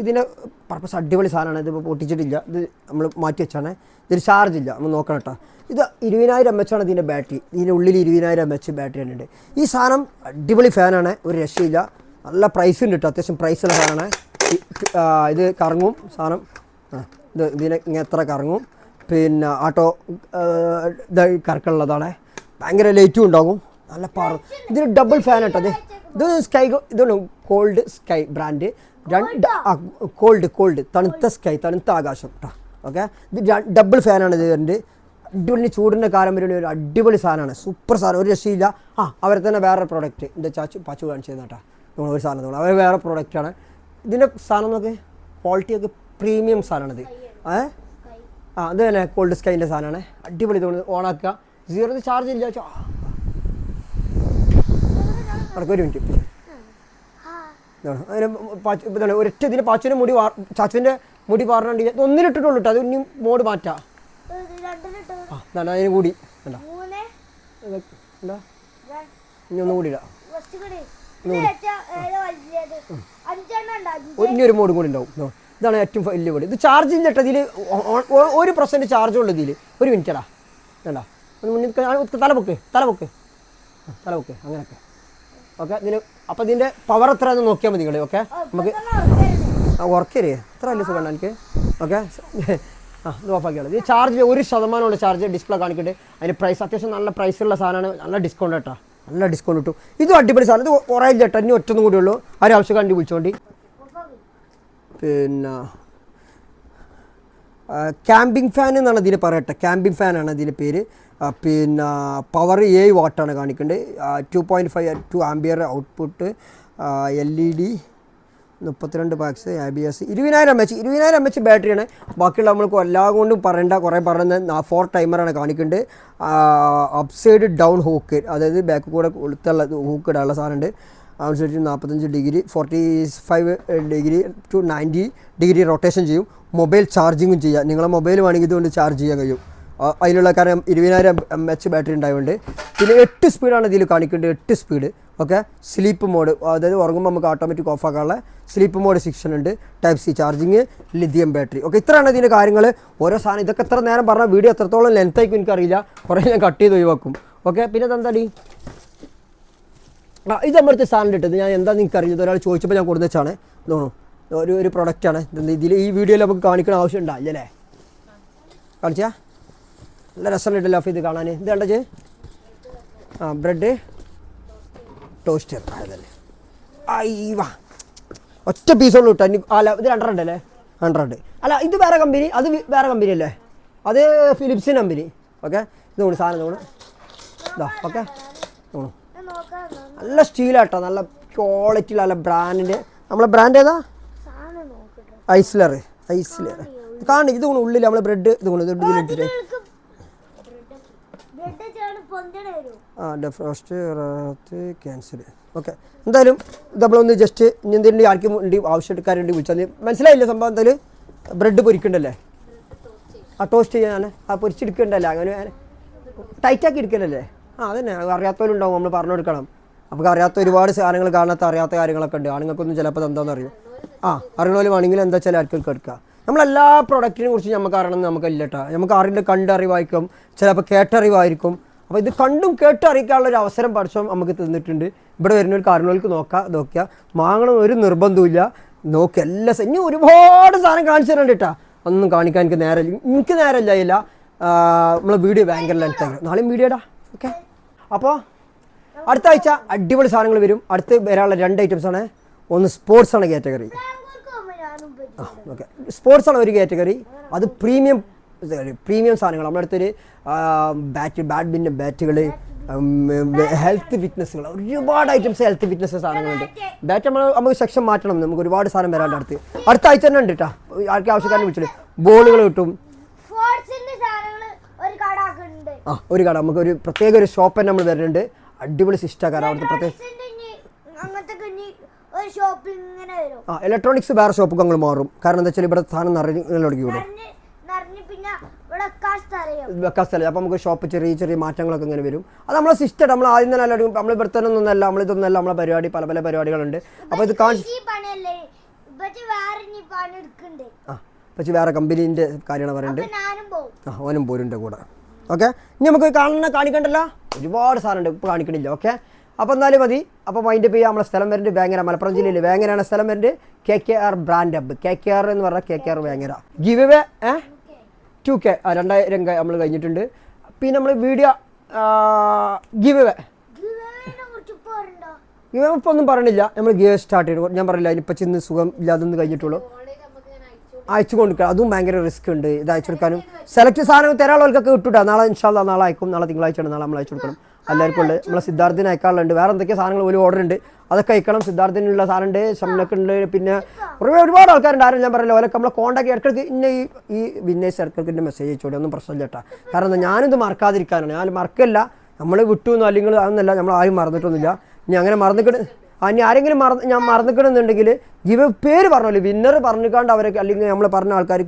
ഇതിന്റെ പർപ്പസ് അടിപൊളി സാധനമാണ്. ഇതിപ്പോൾ പൊട്ടിച്ചിട്ടില്ല. ഇത് നമ്മൾ മാറ്റി വെച്ചാണ്. ഇതിൽ ചാർജ് ഇല്ല. നമ്മൾ നോക്കണം കേട്ടോ. ഇത് ഇരുപതിനായിരം എം എച്ച് ആണ് ഇതിന്റെ ബാറ്ററി ഇതിന്റെ ഉള്ളിൽ ഇരുപതിനായിരം എം എച്ച് ബാറ്ററി ഉണ്ട് ഈ സാധനം അടിപൊളി ഫാനാണ് ഒരു രക്ഷയില്ല. നല്ല പ്രൈസ് ഉണ്ട് കേട്ടോ. അത്യാവശ്യം പ്രൈസുള്ള സാധനമാണ്. ഇത് കറങ്ങും സാധനം. ആ ഇത് ഇതിനെ ഇങ്ങനെ എത്ര കറങ്ങും. പിന്നെ ആട്ടോ ഇത് കറക്കുള്ളതാണ് ഭയങ്കര ലൈറ്റും ഉണ്ടാകും. നല്ല പാറ ഇതിന് ഡബിൾ ഫാൻ കേട്ടോ ഇത്. ഇത് സ്കൈ ഇതാണ് കോൾഡ് സ്കൈ ബ്രാൻഡ് രണ്ട് കോൾഡ് കോൾഡ് തണുത്ത സ്കൈ തണുത്ത ആകാശം കേട്ടോ ഓക്കെ ഇത് ഡബിൾ ഫാനാണ് ഇത് വരുന്നത്. അടിപൊളി ചൂടിന്റെ കാലം വരുന്ന ഒരു അടിപൊളി സാധനമാണ്. സൂപ്പർ സാധനം. ഒരു രക്ഷയില്ല. ആ അവരെ തന്നെ വേറെ പ്രോഡക്റ്റ് എന്റെ ചാച്ചു പാച്ചു കാണിച്ചു തന്നു കേട്ടോ നമ്മൾ ഒരു സാധനം തോന്നുന്നു അവർ വേറെ പ്രോഡക്റ്റാണ് ഇതിന്റെ സാധനം നോക്ക്. ക്വാളിറ്റിയൊക്കെ പ്രീമിയം പ്രീമിയം സാധനമാണിത്. ഏ? ആ അത് തന്നെ കോൾഡ് സ്കൈന്റെ സാധനമാണ്. അടിപൊളി തോന്നുന്നത് ഓണാക്കുക. സീറോ ചാർജ് ഇല്ല. നടക്കും ഒരു മിനിറ്റ് ഒരൊറ്റ ഇതിന് പാച്ചുവിന്റെ മുടി വാ മുടി പാറണമെങ്കിൽ ഒന്നിലിട്ടിട്ടുള്ളൂ അത് ഇനി മോഡ് മാറ്റാം. അതിന് കൂടി. ഇനി ഒരു മോഡും കൂടി ഉണ്ടാവും. ഇതാണ് ഏറ്റവും വലിയ മോഡ്. ഇത് ചാർജ് ഇല്ല ഇതിൽ ഒരു പെർസെന്റ് ചാർജ് ഉള്ളൂ ഇതിൽ ഒരു മിനിറ്റടാ വേണ്ട ഒന്ന് മുന്നിൽ തലപൊക്ക് ആ, തലപൊക്ക് അങ്ങനെയൊക്കെ. ഓക്കെ ഇതിന് അപ്പോൾ ഇതിന്റെ പവർ എത്ര എന്ന് നോക്കിയാൽ മതി നിങ്ങൾ ഓക്കെ? നമുക്ക് ഉറക്കരുത് എത്ര വലിയ സുഖം എനിക്ക്. ഓക്കെ? ആ ഇത് ഓഫാക്കിയാണ് ഇത് ചാർജ് ഒരു ശതമാനമുള്ള ചാർജ് ഡിസ്പ്ലേ കാണിക്കട്ടെ അതിന് പ്രൈസ് അത്യാവശ്യം നല്ല പ്രൈസുള്ള സാധനമാണ്. നല്ല ഡിസ്കൗണ്ട് കേട്ടോ. നല്ല ഡിസ്കൗണ്ട് കിട്ടും. ഇതും അടിപൊളി സാധനം. ഇത് കുറേ ചേട്ടാ ഇനി ഒറ്റൊന്നും കൂടി ഉള്ളൂ. ആരും കണ്ടി വിളിച്ചോണ്ടി. പിന്നെ ക്യാമ്പിംഗ് ഫാൻ എന്നാണ് ഇതിൽ പറയട്ടെ. ക്യാമ്പിംഗ് ഫാനാണ് ഇതിന്റെ പേര്. പിന്നെ പവർ ഏഴ് വാട്ടാണ് കാണിക്കേണ്ടത് two point five two ampere output L E D മുപ്പത്തിരണ്ട് ബാക്സ് എ ബി എസ് ഇരുപതിനായിരം എം എച്ച് ഇരുപതിനായിരം എം എച്ച് ബാറ്ററിയാണ് ബാക്കിയുള്ള നമ്മൾക്ക് എല്ലാം കൊണ്ടും പറയേണ്ട കുറേ പറയുന്നത് ഫോർ ടൈമറാണ് കാണിക്കേണ്ടത് അപ്സൈഡ് ഡൗൺ ഹൂക്ക് അതായത് ബാക്ക് കൂടെ കൊടുത്തുള്ള ഹൂക്ക് ഇടാനുള്ള സാധനമുണ്ട് അതനുസരിച്ച് നാൽപ്പത്തഞ്ച് degree forty five degree to ninety degree rotation ചെയ്യും. മൊബൈൽ ചാർജിങ്ങും ചെയ്യാം. നിങ്ങളെ മൊബൈൽ വേണമെങ്കിൽ ഇതുകൊണ്ട് ചാർജ് ചെയ്യാൻ കഴിയും. അതിലുള്ള കാരണം ഇരുപതിനായിരം എം എച്ച് ബാറ്ററി ഉണ്ടായതുകൊണ്ട്. പിന്നെ എട്ട് സ്പീഡാണ് ഇതിൽ കാണിക്കേണ്ടത്. എട്ട് സ്പീഡ് ഓക്കെ സ്ലീപ്പ് മോഡ് അതായത് ഉറങ്ങുമ്പോൾ നമുക്ക് ഓട്ടോമാറ്റിക് ഓഫ് ആക്കാനുള്ള സ്ലീപ്പ് മോഡ് സെക്ഷൻ ഉണ്ട്. Type C charging lithium battery okay ഇത്രയാണ് ഇതിന്റെ കാര്യങ്ങൾ ഓരോ സാധനം ഇതൊക്കെ എത്ര നേരം പറഞ്ഞാൽ വീഡിയോ എത്രത്തോളം ലെങ്ത് ആയിരിക്കും എനിക്കറിയില്ല. കുറേ ഞാൻ കട്ട് ചെയ്ത് ഒഴിവാക്കും. ഓക്കെ പിന്നെ ഇതെന്താടി ആ ഇത് നമ്മുടെ സാധനം ഇട്ടത് ഞാൻ എന്താ നിങ്ങൾക്ക് അറിഞ്ഞത് ഒരാൾ ചോദിച്ചപ്പോൾ ഞാൻ കൊടുത്തു വെച്ചാണ്. തോന്നുന്നു ഒരു ഒരു പ്രൊഡക്റ്റാണ് ഇതിൽ ഈ വീഡിയോയിൽ നമുക്ക് കാണിക്കണ ആവശ്യം കാണിച്ചാ? നല്ല രസമുണ്ടല്ലോ ലോഫ് ഇത് കാണാൻ ഇത് കണ്ടേ ആ ബ്രെഡ് ടോസ്റ്റർ അതല്ലേ അയ്യവാ. ഒറ്റ പീസുള്ളൂ കേട്ടോ അല്ല ഇത് രണ്ടരണ്ട് അല്ലേ ഹൺഡ്രഡ് അല്ല ഇത് വേറെ കമ്പനി അത് വേറെ കമ്പനി അല്ലേ? അത് ഫിലിപ്സിൻ കമ്പനി ഓക്കെ ഇത് കൊണ്ട് സാധനം തോണു ഇതാ ഓക്കെ തോണു നല്ല സ്റ്റീലാട്ടോ നല്ല ക്വാളിറ്റി നല്ല ബ്രാൻഡിന്റെ നമ്മളെ ബ്രാൻഡ് ഏതാ? ഐസ്ലർ ഐസ്ലർ കാണി ഇത് കൊണ്ട് ഉള്ളിൽ നമ്മൾ ബ്രെഡ് ഇത് കൊണ്ട് ഇത് ഇതിലിട്ടിട്ട് ബ്രെഡ് ചേർന്ന് പൊന്തണ വരും ആ ഡെഫ്രോസ്റ്റ് റാത്ത് ക്യാൻസൽ ഓക്കെ എന്തായാലും നമ്മളൊന്ന് ജസ്റ്റ് ഇനി എന്തെങ്കിലും ആർക്കും വേണ്ടി ആവശ്യക്കാരുണ്ട് വിളിച്ചാൽ മനസ്സിലായില്ല സംഭവം എന്തായാലും? ബ്രെഡ് പൊരിക്കണ്ടല്ലേ? ആ ടോസ്റ്റ് ചെയ്യാൻ ആ പൊരിച്ചെടുക്കണ്ടല്ലേ? അങ്ങനെ ടൈറ്റാക്കി എടുക്കലല്ലേ ആ അതന്നെ. അറിയാത്തവരുണ്ടാവും നമ്മൾ പറഞ്ഞു കൊടുക്കണം. നമുക്ക് അറിയാത്ത ഒരുപാട് സാധനങ്ങൾ കാണാത്ത അറിയാത്ത കാര്യങ്ങളൊക്കെ ഉണ്ട്. ആണുങ്ങൾക്കൊന്നും ചിലപ്പോൾ എന്താണെന്ന് അറിയും ആ അറിയണ വേണമെങ്കിൽ എന്താ വെച്ചാൽ ആർക്കും എടുക്കുക നമ്മളെല്ലാ പ്രൊഡക്റ്റിനെ കുറിച്ച് നമുക്ക് അറിയണമെന്ന് നമുക്കില്ല കേട്ടോ നമുക്ക് അറിയേണ്ട കണ്ടറിവായിരിക്കും ചിലപ്പോൾ കേട്ടറിവായിരിക്കും. അപ്പോൾ ഇത് കണ്ടും കേട്ടും ഒരു അവസരം പഠിച്ചോ നമുക്ക് തന്നിട്ടുണ്ട്. ഇവിടെ വരുന്ന ഒരു കാരണങ്ങൾക്ക് നോക്കാം നോക്കുക വാങ്ങണം ഒരു നിർബന്ധമില്ല നോക്കുക എല്ലാ ഇനി ഒരുപാട് സാധനം കാണിച്ചു തരണ്ട കേട്ടോ ഒന്നും കാണിക്കാൻ എനിക്ക് നേരം എനിക്ക് നേരമില്ല ഇല്ല. നമ്മളെ വീഡിയോ ഭയങ്കര ലെങ്ത് ആയിരുന്നു നാളെയും വീഡിയോ ഇടാം ഓക്കെ. അപ്പോൾ അടുത്ത ആഴ്ച അടിപൊളി സാധനങ്ങൾ വരും. അടുത്ത് വരാനുള്ള രണ്ട് ഐറ്റംസ് ആണ്. ഒന്ന് സ്പോർട്സ് ആണ് കാറ്റഗറി ഓക്കെ. സ്പോർട്സ് ആണ് ഒരു കാറ്റഗറി. അത് പ്രീമിയം പ്രീമിയം സാധനങ്ങൾ. നമ്മുടെ അടുത്തൊരു ബാറ്റ് ബാഡ്മിന്റൺ ബാറ്റുകൾ ഹെൽത്ത് ഫിറ്റ്നസ്സുകൾ ഒരുപാട് ഐറ്റംസ് ഹെൽത്ത് ഫിറ്റ്നസ് സാധനങ്ങളുണ്ട്. ബാറ്റ് നമ്മൾ നമുക്ക് സെക്ഷൻ മാറ്റണം. നമുക്ക് ഒരുപാട് സാധനം വരാണ്ട് അടുത്ത്. അടുത്ത ആഴ്ച തന്നെ ഉണ്ട് കേട്ടോ ആർക്കും ആവശ്യക്കാരനെ വിളിച്ചിട്ട് ബോളുകൾ കിട്ടും. ആ ഒരു കട. നമുക്ക് ഒരു പ്രത്യേക ഒരു ഷോപ്പ് തന്നെ നമ്മൾ വരുന്നുണ്ട് അടിപൊളി സിസ്റ്റാക്കാരം അവിടുത്തെ പ്രത്യേക ആ ഇലക്ട്രോണിക്സ് വേറെ ഷോപ്പൊക്കെ അങ്ങ് മാറും. കാരണം എന്താ വെച്ചാൽ ഇവിടെ സാധനം നിറഞ്ഞു ഇവിടെ വെക്കാൻ സ്ഥലം. അപ്പോൾ നമുക്ക് ഷോപ്പ് ചെറിയ ചെറിയ മാറ്റങ്ങളൊക്കെ ഇങ്ങനെ വരും. അത് നമ്മളെ സിസ്റ്റം നമ്മൾ ആദ്യം തന്നെ അല്ല നമ്മൾ ഇവിടെ തന്നെ ഒന്നല്ല നമ്മളിതൊന്നല്ല നമ്മളെ പരിപാടി പല പല പരിപാടികളുണ്ട്. അപ്പോൾ ഇത് ആ പക്ഷേ വേറെ കമ്പനീന്റെ കാര്യമാണ് പറയുന്നത് ആ ഓനും പോരുണ്ട് കൂടെ. ഓക്കെ? ഇനി നമുക്ക് കാണുന്ന കാണിക്കണ്ടല്ലോ? ഒരുപാട് സാധനമുണ്ട്. ഇപ്പോൾ കാണിക്കണില്ല. ഓക്കെ? അപ്പോൾ എന്നാലും മതി. അപ്പോൾ മൈൻഡ് അപ്പ് ചെയ്യാം നമ്മളെ സ്ഥലം വരുന്നത് വേങ്ങര മലപ്പുറം ജില്ലയിൽ വേങ്ങരയാണ് സ്ഥലം വരുന്നത് കെ കെ ആർ ബ്രാൻഡ് അബ് കെ കെ ആർ എന്ന് പറഞ്ഞാൽ K K R Vengara give way A to K രണ്ടായിരം നമ്മൾ കഴിഞ്ഞിട്ടുണ്ട് പിന്നെ നമ്മൾ വീഡിയോ ഗിവ് ഇപ്പൊ ഗിവ് ഇപ്പോൾ ഒന്നും പറയണില്ല നമ്മൾ ഗിവ് സ്റ്റാർട്ട് ചെയ്തു. ഞാൻ പറഞ്ഞില്ല അതിനിപ്പോൾ ചെന്ന് സുഖം ഇല്ലാതൊന്നും കഴിഞ്ഞിട്ടുള്ളൂ. അയച്ചു കൊടുക്കുക അതും ഭയങ്കര റിസ്ക് ഉണ്ട്. ഇത് അയച്ചു കൊടുക്കാനും. സെലക്ട് സാധനം തരാനുള്ളവർക്കൊക്കെ കിട്ടൂട്ടാ. നാളെ ഇൻഷാല്ല നാളെ അയക്കും. നാളെ തിങ്കളാഴ്ചയാണ്. നാളെ നമ്മൾ അയച്ചു കൊടുക്കണം. എല്ലാവർക്കും ഉണ്ട്. നമ്മളെ സിദ്ധാർത്ഥിന് അയക്കാറുണ്ട് വേറെ എന്തൊക്കെ സാധനങ്ങൾ ഒരു ഓർഡർ ഉണ്ട്. അതൊക്കെ അയക്കണം. സിദ്ധാർത്ഥിനുള്ള സാധനം ഉണ്ട്. പിന്നെ കുറേ ഒരുപാട് ആൾക്കാരുണ്ട്. ആരും ഞാൻ പറയില്ല ഓരോ നമ്മളെ കോൺടാക്ട് ഇടയ്ക്കിടയ്ക്ക് ഇന്ന ഈ ഈ വിന്നേഴ്സ് ഇടയ്ക്കിടയ്ക്ക് മെസ്സേജ് അയച്ചോടെ ഒന്നും പ്രശ്നമില്ല കേട്ടോ. കാരണം എന്താ? ഞാനിത് മറക്കാതിരിക്കാനാണ്. ഞാൻ മറക്കല്ല. നമ്മൾ വിട്ടു എന്നോ അല്ലെങ്കിൽ അതൊന്നല്ല. നമ്മൾ ആരും മറന്നിട്ടൊന്നുമില്ല. ഇനി അങ്ങനെ മറന്നിട്ട് ഇനി ആരെങ്കിലും മറന്ന് ഞാൻ മറന്നിക്കണമെന്നുണ്ടെങ്കിൽ ഇവ പേര് പറഞ്ഞല്ലോ വിന്നർ പറഞ്ഞിക്കാണ്ട് അവരൊക്കെ അല്ലെങ്കിൽ നമ്മൾ പറഞ്ഞ ആൾക്കാർ